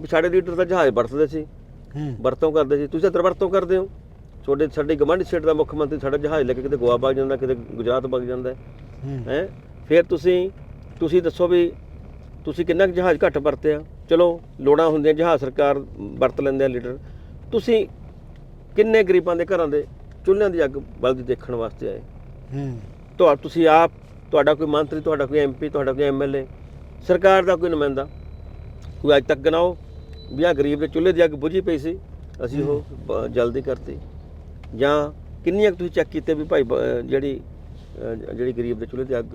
ਵੀ ਸਾਡੇ ਲੀਡਰ ਤਾਂ ਜਹਾਜ਼ ਵਰਤਦੇ ਸੀ। ਹੂੰ। ਵਰਤੋਂ ਕਰਦੇ ਸੀ। ਤੁਸੀਂ ਤਾਂ ਵਰਤੋਂ ਕਰਦੇ ਹੋ? ਤੁਹਾਡੇ ਸਾਡੀ ਗਵੰਡੀ ਸਟੇਟ ਦਾ ਮੁੱਖ ਮੰਤਰੀ ਸਾਡਾ ਜਹਾਜ਼ ਲੈ ਕੇ ਕਿਤੇ ਗੋਆ ਵਗ ਜਾਂਦਾ ਕਿਤੇ ਗੁਜਰਾਤ ਵਗ ਜਾਂਦਾ। ਹੂੰ। ਫਿਰ ਤੁਸੀਂ ਤੁਸੀਂ ਦੱਸੋ ਵੀ ਤੁਸੀਂ ਕਿੰਨਾ ਕੁ ਜਹਾਜ਼ ਘੱਟ ਵਰਤਿਆ? ਚਲੋ ਲੋੜਾਂ ਹੁੰਦੀਆਂ ਜਹਾਜ਼ ਸਰਕਾਰ ਵਰਤ ਲੈਂਦੇ ਆ ਲੀਡਰ। ਤੁਸੀਂ ਕਿੰਨੇ ਗਰੀਬਾਂ ਦੇ ਘਰਾਂ ਦੇ ਚੁੱਲ੍ਹਿਆਂ ਦੀ ਅੱਗ ਬਲਦੀ ਦੇਖਣ ਵਾਸਤੇ ਆਏ? ਹੂੰ। ਤੁਹਾ ਤੁਸੀਂ ਆਪ ਤੁਹਾਡਾ ਕੋਈ ਮੰਤਰੀ ਤੁਹਾਡਾ ਕੋਈ ਐਮਪੀ ਤੁਹਾਡਾ ਕੋਈ ਐਮਐਲਏ ਸਰਕਾਰ ਦਾ ਕੋਈ ਨੁਮਾਇੰਦਾ? ਕੋਈ ਅੱਜ ਤੱਕ ਗਨਾਓ? ਵੀ ਆ ਗਰੀਬ ਦੇ ਚੁੱਲ੍ਹੇ ਦੀ ਅੱਗ ਬੁਝੀ ਪਈ ਸੀ। ਅਸੀਂ ਉਹ ਬ- ਜਲਦੀ ਕਰਤੀ। ਜਾਂ ਕਿੰਨੀਆਂ ਕੁ ਤੁਸੀਂ ਚੈੱਕ ਕੀਤੇ ਵੀ ਭਾਈ ਬ- ਜਿਹੜੀ ਜਿਹੜੀ ਗਰੀਬ ਦੇ ਚੁੱਲ੍ਹੇ ਦੀ ਅੱਗ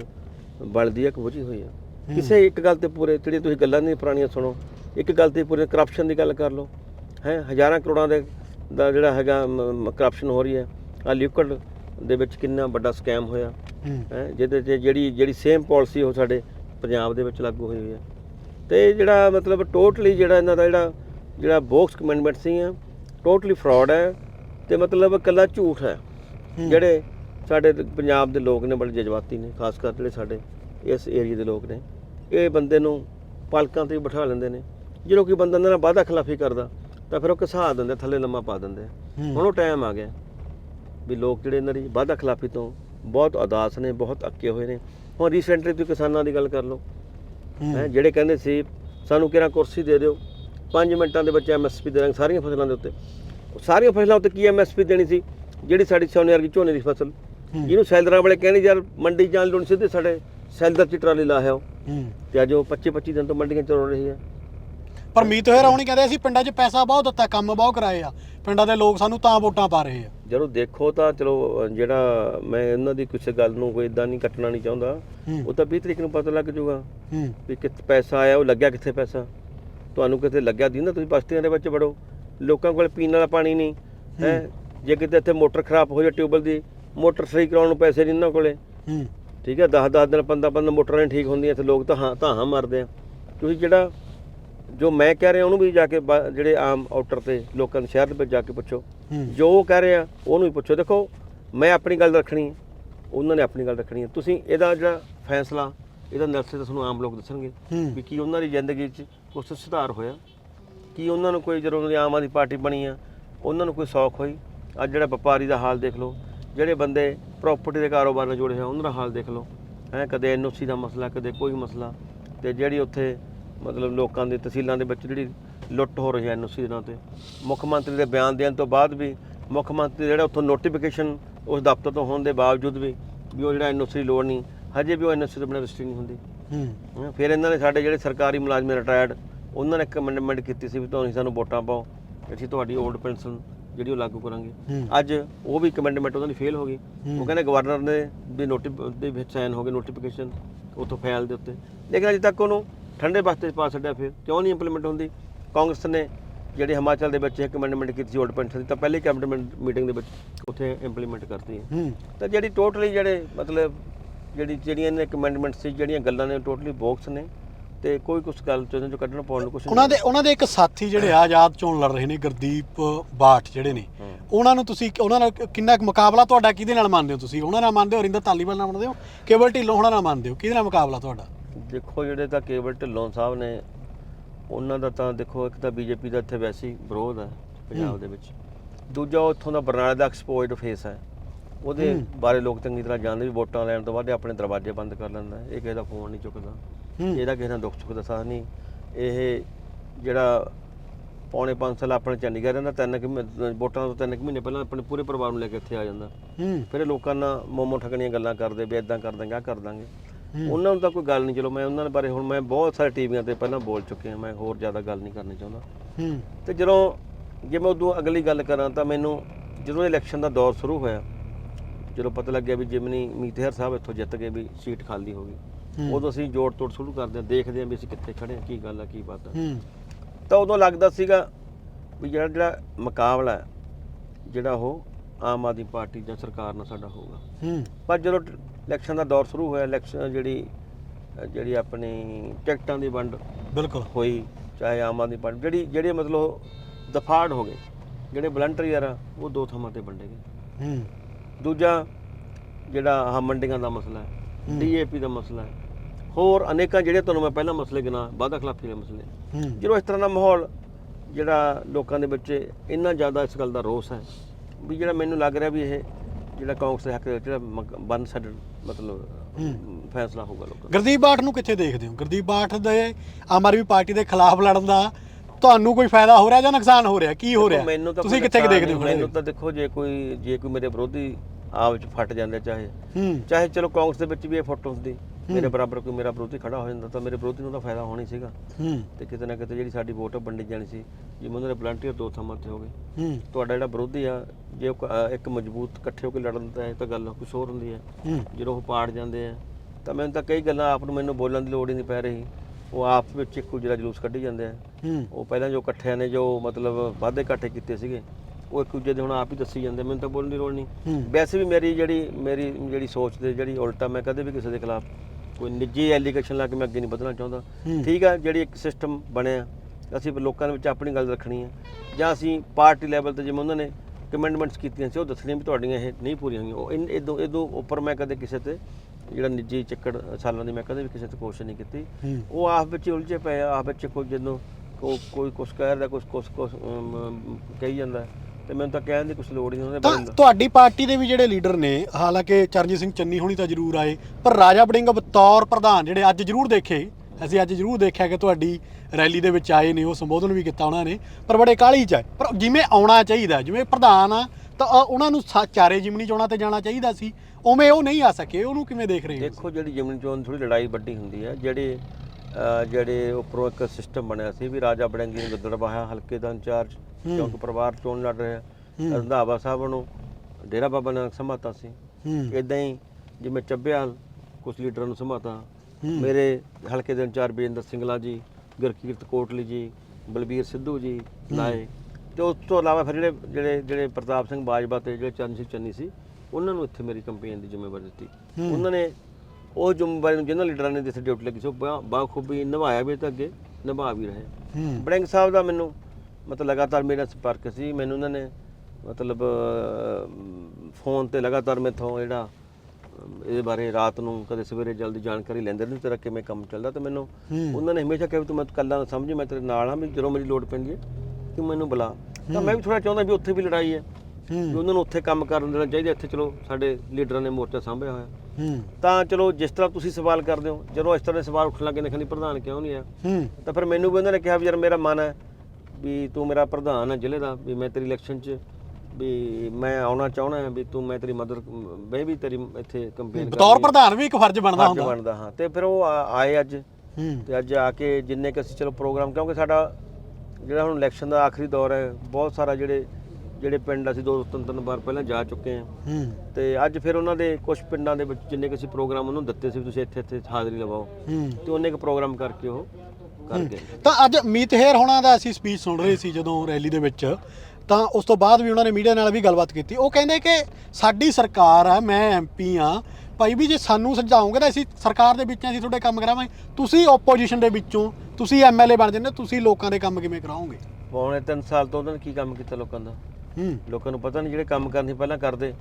ਬਲਦੀ ਹੈ ਕਿ ਬੁਝੀ ਹੋਈ ਹੈ। ਕਿਸੇ ਇੱਕ ਗੱਲ ਤੇ ਪੂਰੇ ਜਿਹੜੀ ਤੁਸੀਂ ਗੱਲਾਂ ਨਹੀਂ ਪੁਰਾਣੀਆਂ ਸੁਣੋ ਇੱਕ ਗੱਲ ਤੇ ਪੂਰੇ ਕਰਪਸ਼ਨ ਦੀ ਗੱਲ ਕਰ ਲਓ। ਹੈ ਹਜ਼ਾਰਾਂ ਕਰੋੜਾਂ ਦੇ ਦਾ ਜਿਹੜਾ ਹੈਗਾ ਕਰਪਸ਼ਨ ਹੋ ਰਹੀ ਹੈ ਆ ਲਿਕਵਿਡ ਦੇ ਵਿੱਚ ਕਿੰਨਾ ਵੱਡਾ ਸਕੈਮ ਹੋਇਆ। ਹੂੰ। ਹੈ ਜਿਹਦੇ 'ਚ ਜਿਹੜੀ ਜਿਹੜੀ ਸੇਮ ਪਾਲਿਸੀ ਉਹ ਸਾਡੇ ਪੰਜਾਬ ਦੇ ਵਿੱਚ ਲਾਗੂ ਹੋਈ ਹੋਈ ਹੈ ਤੇ ਜਿਹੜਾ ਮਤਲਬ ਟੋਟਲੀ ਜਿਹੜਾ ਇਹਨਾਂ ਦਾ ਜਿਹੜਾ ਜਿਹੜਾ ਬੋਕਸ ਕਮੈਂਡਮੈਂਟ ਸੀ ਆ ਟੋਟਲੀ ਫਰਾਡ ਹੈ ਤੇ ਮਤਲਬ ਇਕੱਲਾ ਝੂਠ ਹੈ। ਜਿਹੜੇ ਸਾਡੇ ਪੰਜਾਬ ਦੇ ਲੋਕ ਨੇ ਬੜੇ ਜਜ਼ਬਾਤੀ ਨੇ ਖਾਸ ਕਰ ਜਿਹੜੇ ਸਾਡੇ ਇਸ ਏਰੀਆ ਦੇ ਲੋਕ ਨੇ ਇਹ ਬੰਦੇ ਨੂੰ ਪਾਲਕਾਂ ਤੇ ਬਿਠਾ ਲੈਂਦੇ ਨੇ ਜਦੋਂ ਕੋਈ ਬੰਦਾ ਇਹਨਾਂ ਨਾਲ ਵਾਅਦਾ ਖਿਲਾਫੀ ਕਰਦਾ ਤਾਂ ਫਿਰ ਉਹ ਘਸਾ ਦਿੰਦੇ ਥੱਲੇ ਲੰਮਾ ਪਾ ਦਿੰਦੇ। ਹੁਣ ਉਹ ਟਾਈਮ ਆ ਗਿਆ ਵੀ ਲੋਕ ਜਿਹੜੇ ਇਹਨਾਂ ਦੀ ਵਾਧਾ ਖਿਲਾਫੀ ਤੋਂ ਬਹੁਤ ਉਦਾਸ ਨੇ ਬਹੁਤ ਅੱਕੇ ਹੋਏ ਨੇ ਹੁਣ ਰੀਸੈਂਟਲੀ ਤੁਸੀਂ ਕਿਸਾਨਾਂ ਦੀ ਗੱਲ ਕਰ ਲਓ ਹੂੰ। ਜਿਹੜੇ ਕਹਿੰਦੇ ਸੀ ਸਾਨੂੰ ਕਿਹੜਾ ਕੁਰਸੀ ਦੇ ਦਿਓ? 5 ਮਿੰਟਾਂ ਦੇ ਵਿੱਚ ਐਮਐਸਪੀ ਦੇ ਦਾਂਗੇ ਸਾਰੀਆਂ ਫਸਲਾਂ ਦੇ ਉੱਤੇ। ਸਾਰੀਆਂ ਫਸਲਾਂ ਉੱਤੇ ਕੀ ਐਮਐਸਪੀ ਦੇਣੀ ਸੀ? ਜਿਹੜੀ ਸਾਡੀ ਸੋਨੇ ਵਰਗੀ ਝੋਨੇ ਦੀ ਫਸਲ। ਜਿਹਨੂੰ ਸੈਲਰਾਂ ਵਾਲੇ ਕਹਿੰਦੇ ਯਾਰ ਮੰਡੀ ਜਾਣ ਲੋੜ ਸਿੱਧੇ ਸਾਡੇ ਸੈਲਰ ਚ ਟਰਾਲੀ ਲਾਇਆ ਉਹ। ਤੇ ਅੱਜ ਉਹ 25 25 ਦਿਨ ਤੋਂ ਮੰਡੀਆਂ ਚ ਰੋ ਰਹੀ ਹੈ। ਪਰ ਮੀਤ ਹੋਇਆ ਰੌਣੀ ਕਹਿੰਦੇ ਅਸੀਂ ਪਿੰਡਾਂ 'ਚ ਪੈਸਾ ਬਹੁਤ ਦਿੱਤਾ ਕੰਮ ਬਹੁਤ ਕਰਾਏ ਆ। ਪਿੰਡਾਂ ਦੇ ਲੋਕ ਸਾਨੂੰ ਤਾਂ ਵੋਟਾਂ ਪਾ ਰਹੇ ਆ। ਜਦੋਂ ਦੇਖੋ ਤਾਂ ਚਲੋ ਜਿਹੜਾ ਮੈਂ ਇਹਨਾਂ ਦੀ ਕਿਸੇ ਗੱਲ ਨੂੰ ਕੋਈ ਇਦਾਂ ਨਹੀਂ ਕੱਟਣਾ ਨਹੀਂ ਚਾਹੁੰਦਾ। ਉਹ ਤਾਂ 20 ਤਰੀਕ ਨੂੰ ਪਤਾ ਲੱਗ ਜਾਊਗਾ ਹੂੰ। ਵੀ ਕਿੱਥੇ ਪੈਸਾ ਆਇਆ ਉਹ ਲੱਗਿਆ ਕਿੱਥੇ ਪੈਸਾ। ਤੁਹਾਨੂੰ ਕਿਤੇ ਲੱਗਿਆ ਦੀ ਨਾ ਤੁਸੀਂ ਬਸਤੀਆਂ ਦੇ ਵਿੱਚ ਵੜੋ। ਲੋਕਾਂ ਕੋਲ ਪੀਣ ਵਾਲਾ ਪਾਣੀ ਨਹੀਂ ਹੈ? ਜੇ ਕਿਤੇ ਇੱਥੇ ਮੋਟਰ ਖਰਾਬ ਹੋ ਜਾ ਟਿਊਬਲ ਦੀ ਮੋਟਰ ਸਹੀ ਕਰਾਉਣ ਨੂੰ ਪੈਸੇ ਨਹੀਂ ਇਹਨਾਂ ਕੋਲੇ। ਹੂੰ। ਠੀਕ ਹੈ 10 10 ਦਿਨ 15 15 ਮੋਟਰਾਂ ਨਹੀਂ ਠੀਕ ਹੁੰਦੀਆਂ ਇੱਥੇ ਲੋਕ ਤਾਂ ਹਾਂ ਤਾਂ ਹਾਂ ਮਰਦੇ ਆ। ਤੁਸੀਂ ਜਿਹੜਾ ਜੋ ਮੈਂ ਕਹਿ ਰਿਹਾ ਉਹਨੂੰ ਵੀ ਜਾ ਕੇ ਬਾ- ਜਿਹੜੇ ਆਮ ਆਊਟਰ ਤੇ ਲੋਕਾਂ ਦੇ ਸ਼ਹਿਰ ਦੇ ਵਿੱਚ ਜਾ ਕੇ ਪੁੱਛੋ। ਹੂੰ। ਜੋ ਉਹ ਕਹਿ ਰਹੇ ਉਹਨੂੰ ਵੀ ਪੁੱਛੋ। ਦੇਖੋ ਮੈਂ ਆਪਣੀ ਗੱਲ ਰੱਖਣੀ ਹੈ। ਉਹਨਾਂ ਨੇ ਆਪਣੀ ਗੱਲ ਰੱਖਣੀ ਹੈ। ਤੁਸੀਂ ਇਹਦਾ ਜਿਹੜਾ ਫੈਸਲਾ ਇਹਦਾ ਨਰਸੇ ਤਾਂ ਤੁਹਾਨੂੰ ਆਮ ਲੋਕ ਦੱਸਣਗੇ ਹੂੰ। ਵੀ ਕੀ ਉਹਨਾਂ ਦੀ ਜ਼ਿੰਦਗੀ 'ਚ ਕੁਛ ਸੁਧਾਰ ਹੋਇਆ? ਕੀ ਉਹਨਾਂ ਨੂੰ ਕੋਈ ਜਦੋਂ ਦੀ ਆਮ ਆਦਮੀ ਪਾਰਟੀ ਬਣੀ ਆ ਉਹਨਾਂ ਨੂੰ ਕੋਈ ਸੌਖ ਹੋਈ? ਅੱਜ ਜਿਹੜਾ ਵਪਾਰੀ ਦਾ ਹਾਲ ਦੇਖ ਲਓ ਜਿਹੜੇ ਬੰਦੇ ਪ੍ਰਾਪਰਟੀ ਦੇ ਕਾਰੋਬਾਰ ਨਾਲ ਜੁੜੇ ਹੋਏ ਆ ਉਹਨਾਂ ਦਾ ਹਾਲ ਦੇਖ ਲਓ। ਹੈ ਕਦੇ ਐਨਓਸੀ ਦਾ ਮਸਲਾ ਕਦੇ ਕੋਈ ਮਸਲਾ। ਤੇ ਜਿਹੜੀ ਉੱਥੇ ਮਤਲਬ ਲੋਕਾਂ ਦੀ ਤਹਿਸੀਲਾਂ ਦੇ ਵਿੱਚ ਜਿਹੜੀ ਲੁੱਟ ਹੋ ਰਹੀ ਹੈ ਐਨਓਸੀ ਦੇ ਨਾਂ ਤੇ। ਮੁੱਖ ਮੰਤਰੀ ਦੇ ਬਿਆਨ ਦੇਣ ਤੋਂ ਬਾਅਦ ਵੀ ਮੁੱਖ ਮੰਤਰੀ ਜਿਹੜਾ ਉੱਥੋਂ ਨੋਟੀਫਿਕੇਸ਼ਨ ਉਸ ਦਫ਼ਤਰ ਤੋਂ ਹੋਣ ਦੇ ਬਾਵਜੂਦ ਵੀ ਵੀ ਉਹ ਜਿਹੜਾ ਐਨਓਸੀ ਲੋੜ ਨਹੀਂ ਹਜੇ ਵੀ ਉਹ ਐਨਓਸੀ ਤੋਂ ਬਿਨਾਂ ਰਜਿਸਟਰੀ ਨਹੀਂ ਹੁੰਦੀ। ਹੂੰ। ਫਿਰ ਇਹਨਾਂ ਨੇ ਸਾਡੇ ਜਿਹੜੇ ਸਰਕਾਰੀ ਮੁਲਾਜ਼ਮ ਰਿਟਾਇਰਡ ਉਹਨਾਂ ਨੇ ਇੱਕ ਅਮੈਂਡਮੈਂਟ ਕੀਤੀ ਸੀ ਵੀ ਤੁਸੀਂ ਸਾਨੂੰ ਵੋਟਾਂ ਪਾਓ ਅਸੀਂ ਤੁਹਾਡੀ 올ਡ ਪੈਨਸ਼ਨ ਜਿਹੜੀ ਉਹ ਲਾਗੂ ਕਰਾਂਗੇ। ਅੱਜ ਉਹ ਵੀ ਕਮੈਂਡਮੈਂਟ ਉਹਨਾਂ ਦੀ ਫੇਲ ਹੋ ਗਈ। ਉਹ ਕਹਿੰਦੇ ਗਵਰਨਰ ਨੇ ਵੀ ਨੋਟਿਸ ਦੇ ਵਿੱਚ ਸਾਈਨ ਹੋ ਗਏ ਨੋਟੀਫਿਕੇਸ਼ਨ ਉਥੋਂ ਫਾਈਲ ਦੇ ਉੱਤੇ। ਲੇਕਿਨ ਅਜੇ ਤੱਕ ਉਹਨੂੰ ਠੰਡੇ ਬਸਤੇ 'ਚ ਪਾ ਛੱਡਿਆ ਫਿਰ। ਕਿਉਂ ਨਹੀਂ ਇੰਪਲੀਮੈਂਟ ਹੁੰਦੀ? ਕਾਂਗਰਸ ਨੇ ਜਿਹੜੇ ਹਿਮਾਚਲ ਦੇ ਵਿੱਚ ਇੱਕ ਅਮੈਂਡਮੈਂਟ ਕੀਤੀ ਸੀ 올ਡ ਪੈਨਸ਼ਨ ਦੀ ਤਾਂ ਪਹਿਲੀ ਕੈਬਨਿਟ ਮੀਟਿੰਗ ਦੇ ਵਿੱਚ ਉੱਥੇ ਇੰਪਲੀਮੈਂਟ ਕਰਤੀ ਹੈ। ਤਾਂ ਜਿਹੜੀ ਟੋਟਲੀ ਜਿਹੜੇ ਮਤਲਬ ਜਿਹੜੀ ਜਿਹੜੀਆਂ ਨੇ ਕਮੈਂਡਮੈਂਟ ਸੀ ਜਿਹੜੀਆਂ ਗੱਲਾਂ ਨੇ ਟੋਟਲੀ ਬੋਕਸ ਨੇ। ਤੇ ਕੋਈ ਕੁਝ ਗੱਲ ਚੋਂ ਜੋ ਕੱਢਣ ਪਾਉਣ ਨੂੰ ਕੁਝ ਉਹਨਾਂ ਦੇ ਉਹਨਾਂ ਦੇ ਇੱਕ ਸਾਥੀ ਜਿਹੜੇ ਆਜ਼ਾਦ ਚੋਣ ਲੜ ਰਹੇ ਨੇ ਗੁਰਦੀਪ ਬਾਠ ਜਿਹੜੇ ਨੇ। ਉਹਨਾਂ ਨੂੰ ਤੁਸੀਂ ਉਹਨਾਂ ਨਾਲ ਕਿੰਨਾ ਕੁ ਮੁਕਾਬਲਾ ਤੁਹਾਡਾ ਕਿਹਦੇ ਨਾਲ ਮੰਨਦੇ ਹੋ ਤੁਸੀਂ? ਉਹਨਾਂ ਨਾਲ ਮੰਨਦੇ ਹੋ ਰਿੰਦਰ ਧਾਲੀਵਾਲ ਨਾਲ ਮੰਨਦੇ ਹੋ? ਕੇਵਲ ਢਿੱਲੋਂ ਉਹਨਾਂ ਨਾਲ ਮੰਨਦੇ ਹੋ? ਕਿਹਦੇ ਨਾਲ ਮੁਕਾਬਲਾ ਤੁਹਾਡਾ? ਦੇਖੋ ਜਿਹੜੇ ਤਾਂ ਕੇਵਲ ਢਿੱਲੋਂ ਸਾਹਿਬ ਨੇ ਉਹਨਾਂ ਦਾ ਤਾਂ ਦੇਖੋ ਇੱਕ ਤਾਂ ਬੀਜੇਪੀ ਦਾ ਇੱਥੇ ਵੈਸੇ ਵਿਰੋਧ ਹੈ ਪੰਜਾਬ ਦੇ ਵਿੱਚ। ਦੂਜਾ ਉਹ ਇੱਥੋਂ ਦਾ ਬਰਨਾਲੇ ਦਾ ਐਕਸਪੋਜ਼ਡ ਫੇਸ ਹੈ। ਉਹਦੇ ਬਾਰੇ ਲੋਕ ਚੰਗੀ ਤਰ੍ਹਾਂ ਜਾਣਦੇ ਵੀ ਵੋਟਾਂ ਲੈਣ ਤੋਂ ਬਾਅਦ ਇਹ ਆਪਣੇ ਦਰਵਾਜ਼ੇ ਬੰਦ ਕਰ ਲੈਂਦਾ। ਇਹ ਕਿਸੇ ਦਾ ਫੋਨ ਨਹੀਂ ਚੁੱਕਦਾ। ਇਹਦਾ ਕਿਸੇ ਨਾਲ ਦੁੱਖ ਸੁੱਖ ਦਾ ਸਾਥ ਨਹੀਂ। ਇਹ ਜਿਹੜਾ ਪੌਣੇ 5 ਸਾਲ ਆਪਣੇ ਚੰਡੀਗੜ੍ਹ ਰਹਿੰਦਾ ਤਿੰਨ ਕੁ ਵੋਟਾਂ ਤੋਂ ਤਿੰਨ ਕੁ ਮਹੀਨੇ ਪਹਿਲਾਂ ਆਪਣੇ ਪੂਰੇ ਪਰਿਵਾਰ ਨੂੰ ਲੈ ਕੇ ਇੱਥੇ ਆ ਜਾਂਦਾ। ਫਿਰ ਇਹ ਲੋਕਾਂ ਨਾਲ ਮੋਮੋ ਠਗਣੀਆਂ ਗੱਲਾਂ ਕਰਦੇ ਵੀ ਇਦਾਂ ਕਰ ਦਾਂਗੇ ਆ ਕਰ ਦਾਂਗੇ। ਉਹਨਾਂ ਨੂੰ ਤਾਂ ਕੋਈ ਗੱਲ ਨਹੀਂ ਚਲੋ ਮੈਂ ਉਹਨਾਂ ਦੇ ਬਾਰੇ ਹੁਣ ਮੈਂ ਬਹੁਤ ਸਾਰੇ ਟੀਵੀਆਂ ਤੇ ਪਹਿਲਾਂ ਬੋਲ ਚੁੱਕਿਆ ਮੈਂ ਹੋਰ ਜ਼ਿਆਦਾ ਗੱਲ ਨਹੀਂ ਕਰਨੀ ਚਾਹੁੰਦਾ। ਹੂੰ। ਤੇ ਜਦੋਂ ਜੇ ਮੈਂ ਉਦੋਂ ਅਗਲੀ ਗੱਲ ਕਰਾਂ ਤਾਂ ਮੈਨੂੰ ਜਦੋਂ ਇਲੈਕਸ਼ਨ ਦਾ ਦੌਰ ਸ਼ੁਰੂ ਹੋਇਆ ਜਦੋਂ ਪਤਾ ਲੱਗਿਆ ਵੀ ਜਿਮਨੀ ਮੀਤਹਿਰ ਸਾਹਿਬ ਇੱਥੋਂ ਜਿੱਤ ਗਏ ਵੀ ਸੀਟ ਖਾਲੀ ਹੋ ਗਈ। ਉਦੋਂ ਅਸੀਂ ਜੋੜ ਤੋੜ ਸ਼ੁਰੂ ਕਰਦੇ ਹਾਂ ਦੇਖਦੇ ਹਾਂ ਵੀ ਅਸੀਂ ਕਿੱਥੇ ਖੜੇ ਹਾਂ ਕੀ ਗੱਲ ਆ ਕੀ ਬਾਤ ਆ। ਹੂੰ। ਤਾਂ ਉਦੋਂ ਲੱਗਦਾ ਸੀਗਾ ਵੀ ਜਿਹੜਾ ਜਿਹੜਾ ਮੁਕਾਬਲਾ ਜਿਹੜਾ ਉਹ ਆਮ ਆਦਮੀ ਪਾਰਟੀ ਜਾਂ ਸਰਕਾਰ ਨਾਲ ਸਾਡਾ ਹੋਊਗਾ। ਹੂੰ। ਪਰ ਜਦੋਂ ਇਲੈਕਸ਼ਨ ਦਾ ਦੌਰ ਸ਼ੁਰੂ ਹੋਇਆ ਇਲੈਕਸ਼ਨ ਜਿਹੜੀ ਜਿਹੜੀ ਆਪਣੀ ਟਿਕਟਾਂ ਦੀ ਵੰਡ ਬਿਲਕੁਲ। ਹੋਈ ਚਾਹੇ ਆਮ ਆਦਮੀ ਪਾਰਟੀ ਜਿਹੜੀ ਜਿਹੜੇ ਮਤਲਬ ਦਫਾੜ ਹੋ ਗਏ ਜਿਹੜੇ ਵਲੰਟੀਅਰ ਆ ਉਹ ਦੋ ਥਾਵਾਂ ਤੇ ਵੰਡੇ ਗਏ। ਹੂੰ। ਦੂਜਾ ਜਿਹੜਾ ਆਹ ਮੰਡੀਆਂ ਦਾ ਮਸਲਾ ਹੈ ਡੀਏਪੀ ਦਾ ਮਸਲਾ ਹੈ ਹੋਰ ਅਨੇਕਾਂ ਜਿਹੜੇ ਤੁਹਾਨੂੰ ਮੈਂ ਪਹਿਲਾਂ ਮਸਲੇ ਗਿਣਾ ਵਾਅਦਾ ਖਿਲਾਫੀ ਦੇ ਮਸਲੇ। ਜਦੋਂ ਇਸ ਤਰ੍ਹਾਂ ਦਾ ਮਾਹੌਲ ਜਿਹੜਾ ਲੋਕਾਂ ਦੇ ਵਿੱਚ ਇੰਨਾ ਜ਼ਿਆਦਾ ਇਸ ਗੱਲ ਦਾ ਰੋਸ ਹੈ ਵੀ ਜਿਹੜਾ ਮੈਨੂੰ ਲੱਗ ਰਿਹਾ ਵੀ ਇਹ ਜਿਹੜਾ ਕਾਂਗਰਸ ਦੇ ਹੱਕ ਦੇ ਵਿੱਚ ਜਿਹੜਾ ਬੰਨ ਛੱਡਣ ਮਤਲਬ ਫੈਸਲਾ ਹੋਊਗਾ ਲੋਕਾਂ ਦਾ। ਗੁਰਦੀਪ ਬਾਠ ਨੂੰ ਕਿੱਥੇ ਦੇਖਦੇ ਹੋ? ਗੁਰਦੀਪ ਬਾਠ ਦੇ ਆਮ ਆਦਮੀ ਪਾਰਟੀ ਦੇ ਖਿਲਾਫ ਲੜਨ ਦਾ ਤੁਹਾਨੂੰ ਕੋਈ ਫਾਇਦਾ ਹੋ ਰਿਹਾ ਜਾਂ ਨੁਕਸਾਨ ਹੋ ਰਿਹਾ? ਕੀ ਹੋ ਰਿਹਾ? ਤੁਸੀਂ ਕਿੱਥੇ ਕੁ ਦੇਖਦੇ ਹੋ ਮੈਨੂੰ ਤਾਂ ਦੇਖੋ ਜੇ ਕੋਈ ਜੇ ਕੋਈ ਮੇਰੇ ਵਿਰੋਧੀ ਆਪ ਵਿੱਚ ਫਟ ਜਾਂਦੇ ਚਾਹੇ ਚਾਹੇ ਚਲੋ ਕਾਂਗਰਸ ਦੇ ਵਿੱਚ ਵੀ ਇਹ ਫੋਟੋ ਹੁੰਦੀ ਮੇਰੇ ਬਰਾਬਰ ਕੋਈ ਮੇਰਾ ਵਿਰੋਧੀ ਖੜਾ ਹੋ ਜਾਂਦਾ ਤਾਂ ਮੇਰੇ ਵਿਰੋਧੀ ਨੂੰ ਤਾਂ ਫਾਇਦਾ ਹੋਣਾ ਹੀ ਸੀਗਾ। ਹੂੰ। ਤੇ ਕਿਤੇ ਨਾ ਕਿਤੇ ਜਿਹੜੀ ਸਾਡੀ ਵੋਟ ਵੰਡੀ ਜਾਣੀ ਸੀ। ਜਿਵੇਂ ਉਹਨਾਂ ਦੇ ਵਲੰਟੀਅਰ ਦੋ ਥਾਵਾਂ ਤੇ ਹੋ ਗਏ। ਹੂੰ। ਤੁਹਾਡਾ ਜਿਹੜਾ ਵਿਰੋਧੀ ਆ ਜੇ ਉਹ ਕ- ਅ, ਇੱਕ ਮਜ਼ਬੂਤ ਇਕੱਠੇ ਹੋ ਕੇ ਲੜਨ ਦਾ ਤਾਂ ਗੱਲ ਕੁਝ ਹੋਰ ਹੁੰਦੀ ਹੈ ਹੂੰ। ਜਦੋਂ ਉਹ ਪਾੜ ਜਾਂਦੇ ਆ ਤਾਂ ਮੈਨੂੰ ਤਾਂ ਕਈ ਗੱਲਾਂ ਆਪ ਨੂੰ ਮੈਨੂੰ ਬੋਲਣ ਦੀ ਲੋੜ ਹੀ ਨਹੀਂ ਪੈ ਰਹੀ। ਉਹ ਆਪ ਵਿੱਚ ਇੱਕ ਦਾ ਜਲੂਸ ਕੱਢੀ ਜਾਂਦੇ ਆ। ਹੂੰ। ਉਹ ਪਹਿਲਾਂ ਜੋ ਇਕੱਠਿਆਂ ਨੇ ਜੋ ਮਤਲਬ ਵਾਅਦੇ ਇਕੱਠੇ ਕੀਤੇ ਸੀਗੇ ਉਹ ਇੱਕ ਦੂਜੇ ਦੇ ਹੁਣ ਆਪ ਹੀ ਦੱਸੀ ਜਾਂਦੇ ਮੈਨੂੰ ਤਾਂ ਬੋਲਣ ਦੀ ਲੋੜ ਨਹੀਂ। ਹੂੰ। ਵੈਸੇ ਵੀ ਮੇਰੀ ਜਿਹੜੀ ਮੇਰੀ ਜਿਹੜੀ ਸੋਚ ਤੇ ਜਿਹੜੀ ਉਲਟਾ ਮੈਂ ਕਦੇ ਵੀ ਕਿਸੇ ਦੇ ਖਿਲਾਫ ਕੋਈ ਨਿੱਜੀ ਐਲੀਗੇਸ਼ਨ ਲਾ ਕੇ ਮੈਂ ਅੱਗੇ ਨਹੀਂ ਵਧਣਾ ਚਾਹੁੰਦਾ। ਠੀਕ ਆ ਜਿਹੜੀ ਇੱਕ ਸਿਸਟਮ ਬਣਿਆ ਅਸੀਂ ਲੋਕਾਂ ਦੇ ਵਿੱਚ ਆਪਣੀ ਗੱਲ ਰੱਖਣੀ ਹੈ ਜਾਂ ਅਸੀਂ ਪਾਰਟੀ ਲੈਵਲ ਤੇ ਜਿਵੇਂ ਉਹਨਾਂ ਨੇ ਕਮੈਂਡਮੈਂਟਸ ਕੀਤੀਆਂ ਸੀ ਉਹ ਦੱਸਣੀਆਂ ਵੀ ਤੁਹਾਡੀਆਂ ਇਹ ਨਹੀਂ ਪੂਰੀਆਂ ਹੋਈਆਂ। ਉਹ ਇਦੋਂ ਇਦੋਂ ਉੱਪਰ ਮੈਂ ਕਦੇ ਕਿਸੇ ਤੇ ਜਿਹੜਾ ਨਿੱਜੀ ਚੱਕੜ ਸਾਲਾਂ ਦੀ ਮੈਂ ਕਦੇ ਵੀ ਕਿਸੇ ਤੇ ਕੋਸ਼ਿਸ਼ ਨਹੀਂ ਕੀਤੀ। ਉਹ ਆਪ ਵਿੱਚ ਉਲਝੇ ਪਏ ਆਪ ਵਿੱਚ ਕੋਈ ਜਦੋਂ ਕੋਈ ਕੁਛ ਕਹਿ ਰਿਹਾ ਕੁਛ ਕੁਛ ਕਹੀ ਜਾਂਦਾ। ਤੇ ਮੈਨੂੰ ਤਾਂ ਕਹਿਣ ਦੀ ਕੁਛ ਲੋੜ ਨਹੀਂ ਉਹਨੇ ਤਾਂ ਬੰਦਾ ਤੁਹਾਡੀ ਪਾਰਟੀ ਦੇ ਵੀ ਜਿਹੜੇ ਲੀਡਰ ਨੇ ਹਾਲਾਂਕਿ ਚਰਨਜੀਤ ਸਿੰਘ ਚੰਨੀ ਹੋਣੀ ਤਾਂ ਜ਼ਰੂਰ ਆਏ ਪਰ ਰਾਜਾ ਵੜਿੰਗ ਬਤੌਰ ਪ੍ਰਧਾਨ ਜਿਹੜੇ ਅੱਜ ਜ਼ਰੂਰ ਦੇਖੇ ਅਸੀਂ ਅੱਜ ਜ਼ਰੂਰ ਦੇਖਿਆ ਕਿ ਤੁਹਾਡੀ ਰੈਲੀ ਦੇ ਵਿੱਚ ਆਏ ਨੇ ਉਹ ਸੰਬੋਧਨ ਵੀ ਕੀਤਾ ਉਹਨਾਂ ਨੇ ਪਰ ਬੜੇ ਕਾਹਲੀ ਚ ਆਏ। ਪਰ ਜਿਵੇਂ ਆਉਣਾ ਚਾਹੀਦਾ ਜਿਵੇਂ ਪ੍ਰਧਾਨ ਆ ਤਾਂ ਅ, ਉਹਨਾਂ ਨੂੰ ਸਾ- ਚਾਰੇ ਜਿਮਨੀ ਚੋਣਾਂ ਤੇ ਜਾਣਾ ਚਾਹੀਦਾ ਸੀ। ਉਵੇਂ ਉਹ ਨਹੀਂ ਆ ਸਕੇ ਉਹਨੂੰ ਕਿਵੇਂ ਦੇਖ ਰਹੇ ਹੋ? ਦੇਖੋ ਜਿਹੜੀ ਜਿਮਨੀ ਚੋਣ ਥੋੜੀ ਲੜਾਈ ਵੱਡੀ ਹੁੰਦੀ ਹੈ ਜਿਹੜੇ ਅਹ, ਜਿਹੜੇ ਉੱਪਰੋਂ ਇੱਕ ਸਿਸਟਮ ਬਣਿਆ ਸੀ ਵੀ ਰਾਜਾ ਬੜਿੰਗੀ ਨੂੰ ਗਿੱਦੜਬਾਹਾ ਹਲਕੇ ਦਾ ਇੰਚਾਰਜ ਕਿਉਂਕਿ ਪਰਿਵਾਰ ਚੋਣ ਲੜ ਰਿਹਾ। ਰੰਧਾਵਾ ਸਾਹਿਬ ਨੂੰ ਡੇਰਾ ਬਾਬਾ ਨਾਨਕ ਸੰਭਾਤਾ ਸੀ। ਇਦਾਂ ਹੀ ਜਿਵੇਂ ਚੱਬਿਆਲ ਕੁਝ ਲੀਡਰਾਂ ਨੂੰ ਸੰਭਾਤਾ ਮੇਰੇ ਹਲਕੇ ਦੇ ਇੰਚਾਰਜ ਬੇਂਦਰ ਸਿੰਘਲਾ ਜੀ ਗੁਰਕੀਰਤ ਕੋਟਲੀ ਜੀ ਬਲਬੀਰ ਸਿੱਧੂ ਜੀ ਲਾਏ ਤੇ ਉਸ ਤੋਂ ਇਲਾਵਾ ਫਿਰ ਜਿਹੜੇ ਜਿਹੜੇ ਜਿਹੜੇ ਪ੍ਰਤਾਪ ਸਿੰਘ ਬਾਜਵਾ ਤੇ ਜਿਹੜੇ ਚਰਨ ਸਿੰਘ ਚੰਨੀ ਸੀ ਉਹਨਾਂ ਨੂੰ ਇੱਥੇ ਮੇਰੀ ਕੰਪੇਨ ਦੀ ਜ਼ਿੰਮੇਵਾਰੀ ਦਿੱਤੀ। ਉਹਨਾਂ ਨੇ ਉਹ ਜ਼ਿੰਮੇਵਾਰੀ ਨੂੰ ਜਿਹਨਾਂ ਲੀਡਰਾਂ ਨੇ ਜਿੱਥੇ ਡਿਊਟੀ ਲੱਗੀ ਸੀ ਉਹ ਬਾਖੂਬੀ ਨਿਭਾਇਆ ਵੀ ਤੇ ਅੱਗੇ ਨਿਭਾ ਵੀ ਰਹੇ। ਬੜਿੰਗ ਸਾਹਿਬ ਦਾ ਮੈਨੂੰ ਮਤਲਬ ਲਗਾਤਾਰ ਮੇਰਾ ਸੰਪਰਕ ਸੀ ਮੈਨੂੰ ਉਹਨਾਂ ਨੇ ਮਤਲਬ ਫੋਨ ਤੇ ਲਗਾਤਾਰ ਮੈਥੋਂ ਜਿਹੜਾ ਇਹਦੇ ਬਾਰੇ ਰਾਤ ਨੂੰ ਕਦੇ ਸਵੇਰੇ ਜਲਦੀ ਜਾਣਕਾਰੀ ਲੈਂਦੇ ਨੇ ਤੇਰਾ ਕਿਵੇਂ ਕੰਮ ਚੱਲਦਾ ਤੇ ਮੈਨੂੰ ਉਹਨਾਂ ਨੇ ਹਮੇਸ਼ਾ ਕਿਹਾ ਵੀ ਤੂੰ ਮੈਂ ਕੱਲਾ ਨਾ ਸਮਝੀ ਮੈਂ ਤੇਰੇ ਨਾਲ ਹਾਂ ਵੀ ਜਦੋਂ ਮੇਰੀ ਲੋੜ ਪੈਂਦੀ ਹੈ ਤੂੰ ਮੈਨੂੰ ਬੁਲਾ। ਤਾਂ ਮੈਂ ਵੀ ਥੋੜਾ ਚਾਹੁੰਦਾ ਵੀ ਉੱਥੇ ਵੀ ਲੜਾਈ ਹੈ ਵੀ ਉਹਨਾਂ ਨੂੰ ਉੱਥੇ ਕੰਮ ਕਰਨ ਦੇਣਾ ਚਾਹੀਦਾ ਇੱਥੇ ਚਲੋ ਸਾਡੇ ਲੀਡਰਾਂ ਨੇ ਮੋਰਚਾ ਸਾਂਭਿਆ ਹੋਇਆ। ਤਾਂ ਚਲੋ ਜਿਸ ਤਰ੍ਹਾਂ ਤੁਸੀਂ ਸਵਾਲ ਕਰਦੇ ਹੋ ਜਦੋਂ ਇਸ ਤਰ੍ਹਾਂ ਦੇ ਸਵਾਲ ਉੱਠਣ ਲੱਗੇ ਨੇ ਖੰਡੀ ਪ੍ਰਧਾਨ ਕਿਉਂ ਨਹੀਂ ਆ ਤਾਂ ਫਿਰ ਮੈਨੂੰ ਵੀ ਉਹਨਾਂ ਨੇ ਕਿਹਾ ਵੀ ਯਾਰ ਮੇਰਾ ਮਨ ਹੈ ਵੀ ਤੂੰ ਮੇਰਾ ਪ੍ਰਧਾਨ ਹੈ ਜ਼ਿਲ੍ਹੇ ਦਾ ਵੀ ਮੈਂ ਤੇਰੀ ਇਲੈਕਸ਼ਨ 'ਚ ਵੀ ਮੈਂ ਆਉਣਾ ਚਾਹਣਾ ਹੈ ਵੀ ਤੂੰ ਮੈਂ ਤੇਰੀ ਮਦਦ ਮੈਂ ਵੀ ਤੇਰੀ ਇੱਥੇ ਕੰਪੇਨ ਬਤੌਰ ਪ੍ਰਧਾਨ ਵੀ ਇੱਕ ਫਰਜ਼ ਬਣਦਾ ਹੁੰਦਾ। ਬਣਦਾ ਹਾਂ। ਤੇ ਫਿਰ ਉਹ ਆ- ਆਏ ਅੱਜ। ਤੇ ਅੱਜ ਆ ਕੇ ਜਿੰਨੇ ਕਿ ਅਸੀਂ ਚਲੋ ਪ੍ਰੋਗਰਾਮ ਕਿਉਂਕਿ ਸਾਡਾ ਜਿਹੜਾ ਹੁਣ ਇਲੈਕਸ਼ਨ ਦਾ ਆਖਰੀ ਦੌਰ ਹੈ ਬਹੁਤ ਸਾਰਾ ਜਿਹੜੇ ਜਿਹੜੇ ਪਿੰਡ ਅਸੀਂ ਦੋ ਤਿੰਨ ਤਿੰਨ ਵਾਰ ਪਹਿਲਾਂ ਜਾ ਚੁੱਕੇ ਹਾਂ। ਹੂੰ। ਤੇ ਅੱਜ ਫਿਰ ਉਹਨਾਂ ਦੇ ਕੁਝ ਪਿੰਡਾਂ ਦੇ ਵਿੱਚ ਜਿੰਨੇ ਕਿ ਅਸੀਂ ਪ੍ਰੋਗਰਾਮ ਉਹਨੂੰ ਦਿੱਤੇ ਸੀ ਵੀ ਤੁਸੀਂ ਇੱਥੇ ਇੱਥੇ ਹਾਜ਼ਰੀ ਲਵਾਓ। ਹੂੰ। ਤੇ ਉਹਨੇ ਇੱਕ ਪ੍ਰੋਗਰਾਮ ਕਰਕੇ ਉਹ ਤਾਂ ਅੱਜ ਮੀਤ ਹੇਰ ਹੋਣਾ ਦਾ ਅਸੀਂ ਸਪੀਚ ਸੁਣ ਰਹੇ ਸੀ ਜਦੋਂ ਰੈਲੀ ਦੇ ਵਿੱਚ। ਤਾਂ ਉਸ ਤੋਂ ਬਾਅਦ ਵੀ ਉਹਨਾਂ ਨੇ ਮੀਡੀਆ ਨਾਲ ਵੀ ਗੱਲਬਾਤ ਕੀਤੀ। ਉਹ ਕਹਿੰਦੇ ਕਿ ਸਾਡੀ ਸਰਕਾਰ ਆ ਮੈਂ ਐਮਪੀ ਆ ਭਾਈ ਵੀ ਜੇ ਸਾਨੂੰ ਸਮਝਾਓਗੇ ਤਾਂ ਅਸੀਂ ਸਰਕਾਰ ਦੇ ਵਿੱਚ ਅਸੀਂ ਤੁਹਾਡੇ ਕੰਮ ਕਰਾਵਾਂਗੇ। ਤੁਸੀਂ ਆਪੋਜੀਸ਼ਨ ਦੇ ਵਿੱਚੋਂ ਤੁਸੀਂ ਐਮਐਲਏ ਬਣ ਜਾਂਦੇ ਤੁਸੀਂ ਲੋਕਾਂ ਦੇ ਕੰਮ ਕਿਵੇਂ ਕਰਾਓਗੇ? ਪੌਣੇ 3 ਸਾਲ ਤੋਂ ਉਹਨਾਂ ਨੇ ਕੀ ਕੰਮ ਕੀਤਾ ਲੋਕਾਂ ਦਾ? ਹੂੰ। ਲੋਕਾਂ ਨੂੰ ਪਤਾ ਨਹੀਂ ਜਿਹੜੇ ਕੰਮ ਕਰਨੇ ਪਹਿਲਾਂ ਕਰਦੇ।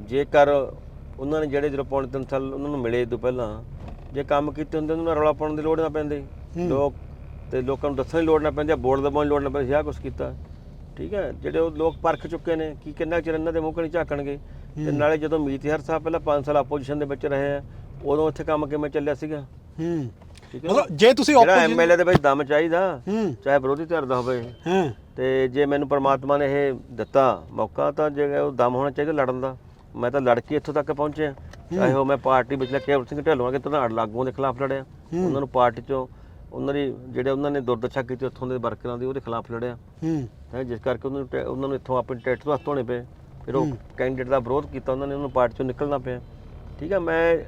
ਜੇਕਰ ਉਹਨਾਂ ਨੇ ਜਿਹੜੇ ਜਦੋਂ ਪੌਣੇ 3 ਸਾਲ ਉਹਨਾਂ ਨੂੰ ਮਿਲੇ ਤੋਂ ਪਹਿਲਾਂ ਜੇ ਕੰਮ ਕੀਤੇ ਹੁੰਦੇ ਉਹਨਾਂ ਨੂੰ ਰੌਲਾ ਪਾਉਣ ਦੀ ਲੋੜ ਨਾ ਪੈਂਦੀ। ਲੋਕ ਤੇ ਲੋਕਾਂ ਨੂੰ ਦੱਸਣ ਦੀ ਲੋੜ ਨਾ ਪੈਂਦੀ ਬੋਰਡ ਦਬਾਉਣ ਦੀ ਲੋੜ ਨਾ ਪੈਂਦੀ ਆਹ ਕੁਛ ਕੀਤਾ। ਠੀਕ ਹੈ ਜਿਹੜੇ ਉਹ ਲੋਕ ਪਰਖ ਚੁੱਕੇ ਨੇ ਕੀ ਕਿੰਨਾ ਚਿਰ ਇਹਨਾਂ ਦੇ ਮੂੰਹ ਕਣੀ ਝਾਕਣਗੇ। ਤੇ ਨਾਲੇ ਜਦੋਂ ਮੀਤਿਹਰ ਸਾਹਿਬ ਪਹਿਲਾਂ 5 ਸਾਲ ਆਪੋਜੀਸ਼ਨ ਦੇ ਵਿੱਚ ਰਹੇ ਆ ਉਦੋਂ ਇੱਥੇ ਕੰਮ ਕਿਵੇਂ ਚੱਲਿਆ ਸੀਗਾ? ਹੂੰ। ਮਤਲਬ ਜੇ ਤੁਸੀਂ ਆਪੋਜੀਸ਼ਨ ਐਮਐਲਏ ਦੇ ਵਿੱਚ ਦਮ ਚਾਹੀਦਾ ਚਾਹੇ ਵਿਰੋਧੀ ਧਿਰ ਦਾ ਹੋਵੇ ਹਾਂ। ਤੇ ਜੇ ਮੈਨੂੰ ਪਰਮਾਤਮਾ ਨੇ ਇਹ ਦਿੱਤਾ ਮੌਕਾ ਤਾਂ ਜੇ ਉਹ ਦਮ ਹੋਣਾ ਚਾਹੀਦਾ ਲੜਨ ਦਾ। ਮੈਂ ਤਾਂ ਲੜ ਕੇ ਇੱਥੋਂ ਤੱਕ ਪਹੁੰਚਿਆ। ਚਾਹੇ ਉਹ ਮੈਂ ਪਾਰਟੀ ਵਿੱਚ ਕੇਵਲ ਸਿੰਘ ਢਿੱਲੋਂ ਕੇ ਧਨਾੜ ਲਾਗੂਆਂ ਦੇ ਖਿਲਾਫ ਲੜਿਆ। ਉਹਨਾਂ ਨੂੰ ਪਾਰਟੀ ਚੋਂ ਉਹਨਾਂ ਦੀ ਜਿਹੜੇ ਉਹਨਾਂ ਨੇ ਦੁਰਦਸ਼ਾ ਕੀਤੀ ਉੱਥੋਂ ਦੇ ਵਰਕਰਾਂ ਦੀ ਉਹਦੇ ਖਿਲਾਫ ਲੜਿਆ। ਹੂੰ। ਹੈ ਜਿਸ ਕਰਕੇ ਉਹਨਾਂ ਨੂੰ ਟੈ- ਉਹਨਾਂ ਨੂੰ ਇੱਥੋਂ ਆਪਣੇ ਟੈਟ ਤੋਂ ਹੱਥ ਧੋਣੇ ਪਏ। ਫਿਰ ਉਹ ਕੈਂਡੀਡੇਟ ਦਾ ਵਿਰੋਧ ਕੀਤਾ ਉਹਨਾਂ ਨੇ ਉਹਨੂੰ ਪਾਰਟੀ ਚੋਂ ਨਿਕਲਣਾ ਪਿਆ। ਠੀਕ ਹੈ ਮੈਂ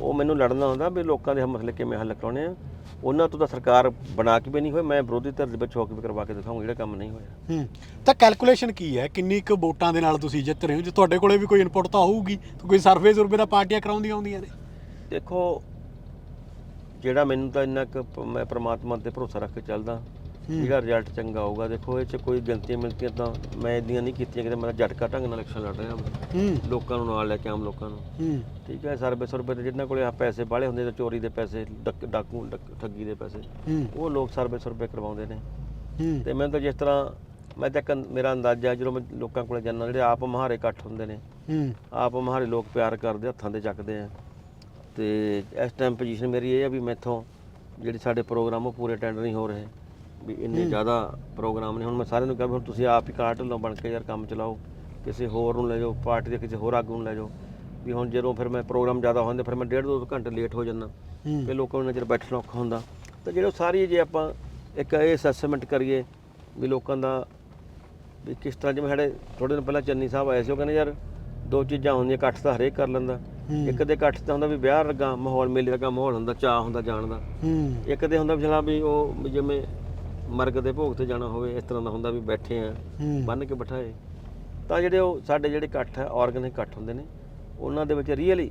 ਉਹ ਮੈਨੂੰ ਲੜਨਾ ਹੁੰਦਾ ਵੀ ਲੋਕਾਂ ਦੇ ਮਸਲੇ ਕਿਵੇਂ ਹੱਲ ਕਰਾਉਣੇ ਆ। ਉਹਨਾਂ ਤੋਂ ਤਾਂ ਸਰਕਾਰ ਬਣਾ ਕੇ ਵੀ ਨਹੀਂ ਹੋਏ ਮੈਂ ਵਿਰੋਧੀ ਧਿਰ ਦੇ ਵਿੱਚ ਹੋ ਕੇ ਵੀ ਕਰਵਾ ਕੇ ਦਿਖਾਉਂਗਾ ਜਿਹੜਾ ਕੰਮ ਨਹੀਂ ਹੋਇਆ। ਹੂੰ। ਤਾਂ ਕੈਲਕੂਲੇਸ਼ਨ ਕੀ ਹੈ? ਕਿੰਨੀ ਕੁ ਵੋਟਾਂ ਦੇ ਨਾਲ ਤੁਸੀਂ ਜਿੱਤ ਰਹੇ ਹੋ? ਜੇ ਤੁਹਾਡੇ ਕੋਲੇ ਵੀ ਕੋਈ ਇਨਪੁਟ ਤਾਂ ਹੋਊਗੀ ਤਾਂ ਕੋਈ ਸਰਵੇ ਸੁਰਵੇ ਦਾ ਪਾਰਟੀਆਂ ਕਰਾਉਂਦੀਆਂ ਹੁੰਦੀਆਂ ਨੇ। ਦੇਖੋ ਜਿਹੜਾ ਮੈਨੂੰ ਤਾਂ ਇੰਨਾ ਕੁ ਪ- ਮੈਂ ਪ੍ਰਮਾਤਮਾ ਤੇ ਭਰੋਸਾ ਰੱਖ ਕੇ ਚੱਲਦਾ। ਜਿਹੜਾ ਰਿਜ਼ਲਟ ਚੰਗਾ ਹੋਊਗਾ। ਦੇਖੋ ਇਹ ਚ ਕੋਈ ਗਿਣਤੀਆਂ ਮਿਲਤੀਆਂ ਤਾਂ ਮੈਂ ਇਦੀਆਂ ਨਹੀਂ ਕੀਤੀਆਂ ਕਿਤੇ ਮੈਂ ਝਟਕਾ ਢੰਗ ਨਾਲ ਇਲੈਕਸ਼ਨ ਲੜ ਰਿਹਾ ਹੂੰ। ਲੋਕਾਂ ਨੂੰ ਨਾਲ ਲੈ ਕੇ ਆਮ ਲੋਕਾਂ ਨੂੰ। ਹੂੰ। ਠੀਕ ਹੈ ਸਰਵੇ ਸਰਵੇ ਤੇ ਜਿੰਨਾਂ ਕੋਲੇ ਆ ਪੈਸੇ ਬਾਹਲੇ ਹੁੰਦੇ ਤੇ ਚੋਰੀ ਦੇ ਪੈਸੇ ਡਕ- ਡਾਕੂ ਡਕ- ਠੱਗੀ ਦੇ ਪੈਸੇ। ਹੂੰ। ਉਹ ਲੋਕ ਸਰਵੇ ਸਰਵੇ ਕਰਵਾਉਂਦੇ ਨੇ। ਹੂੰ। ਤੇ ਮੈਨੂੰ ਤਾਂ ਜਿਸ ਤਰ੍ਹਾਂ ਮੈਂ ਤਾਂ ਇੱਕ ਮੇਰਾ ਅੰਦਾਜ਼ਾ ਜਦੋਂ ਮੈਂ ਲੋਕਾਂ ਕੋਲੇ ਜਾਂਦਾ ਜਿਹੜੇ ਆਪ ਮਹਾਰੇ ਇਕੱਠ ਹੁੰਦੇ ਨੇ। ਹੂੰ। ਆਪ ਮਹਾਰੇ ਲੋਕ ਪਿਆਰ ਕਰਦੇ ਹੱਥਾਂ ਤੇ ਚੱਕਦੇ ਆ। ਤੇ ਇਸ ਟਾਈਮ ਪੋਜੀਸ਼ਨ ਮੇਰੀ ਇਹ ਆ ਵੀ ਮੈਥੋਂ ਜਿਹੜੇ ਸਾਡੇ ਪ੍ਰੋਗਰਾਮ ਉਹ ਪੂਰੇ ਅਟੈਂਡ ਨਹੀਂ ਹੋ ਰਹੇ। ਵੀ ਇੰਨੇ ਜ਼ਿਆਦਾ ਪ੍ਰੋਗਰਾਮ ਨੇ। ਹੁਣ ਮੈਂ ਸਾਰਿਆਂ ਨੂੰ ਕਿਹਾ ਵੀ ਹੁਣ ਤੁਸੀਂ ਆਪ ਹੀ ਕਾਰਟ ਲਓ ਬਣ ਕੇ ਯਾਰ ਕੰਮ ਚਲਾਓ। ਕਿਸੇ ਹੋਰ ਨੂੰ ਲੈ ਜਾਓ ਪਾਰਟੀ ਦੇ ਕਿਸੇ ਹੋਰ ਆਗੂ ਨੂੰ ਲੈ ਜਾਓ। ਵੀ ਹੁਣ ਜਦੋਂ ਫਿਰ ਮੈਂ ਪ੍ਰੋਗਰਾਮ ਜ਼ਿਆਦਾ ਹੁੰਦੇ ਫਿਰ ਮੈਂ ਡੇਢ ਦੋ ਘੰਟੇ ਲੇਟ ਹੋ ਜਾਂਦਾ। ਹੂੰ। ਤੇ ਲੋਕਾਂ ਨੂੰ ਨਜ਼ਰ ਬੈਠਣਾ ਔਖਾ ਹੁੰਦਾ। ਤਾਂ ਜਿਹੜੇ ਸਾਰੀ ਜੇ ਆਪਾਂ ਇੱਕ ਇਹ ਅਸੈਸਮੈਂਟ ਕਰੀਏ ਵੀ ਲੋਕਾਂ ਦਾ ਵੀ ਕਿਸ ਤਰ੍ਹਾਂ ਜਿਵੇਂ ਸਾਡੇ ਥੋੜੇ ਦਿਨ ਪਹਿਲਾਂ ਚੰਨੀ ਸਾਹਿਬ ਆਏ ਸੀ ਉਹ ਕਹਿੰਦੇ ਯਾਰ ਦੋ ਚੀਜ਼ਾਂ ਹੁੰਦੀਆਂ ਇਕੱਠ ਤਾਂ ਹਰੇਕ ਕਰ ਲੈਂਦਾ। ਇੱਕ ਦੇ ਇਕੱਠ ਤਾਂ ਹੁੰਦਾ ਵੀ ਵਿਆਹ ਵਰਗਾ ਮਾਹੌਲ ਮੇਲੇ ਵਰਗਾ ਮਾਹੌਲ ਹੁੰਦਾ ਚਾਹ ਹੁੰਦਾ ਜਾਣ ਦਾ। ਹੂੰ। ਇੱਕ ਦੇ ਹੁੰਦਾ ਵੀ ਚਲਾ ਵੀ ਉਹ ਵੀ ਜਿਵੇਂ ਮਰਗ ਦੇ ਭੋਗ ਤੇ ਜਾਣਾ ਹੋਵੇ ਇਸ ਤਰ੍ਹਾਂ ਦਾ ਹੁੰਦਾ ਵੀ ਬੈਠੇ ਆ ਹੂੰ। ਬੰਨ ਕੇ ਬਿਠਾਏ। ਤਾਂ ਜਿਹੜੇ ਉਹ ਸਾਡੇ ਜਿਹੜੇ ਇਕੱਠ ਹੈ ਆਰਗੈਨਿਕ ਇਕੱਠ ਹੁੰਦੇ ਨੇ ਉਹਨਾਂ ਦੇ ਵਿੱਚ ਰੀਅਲੀ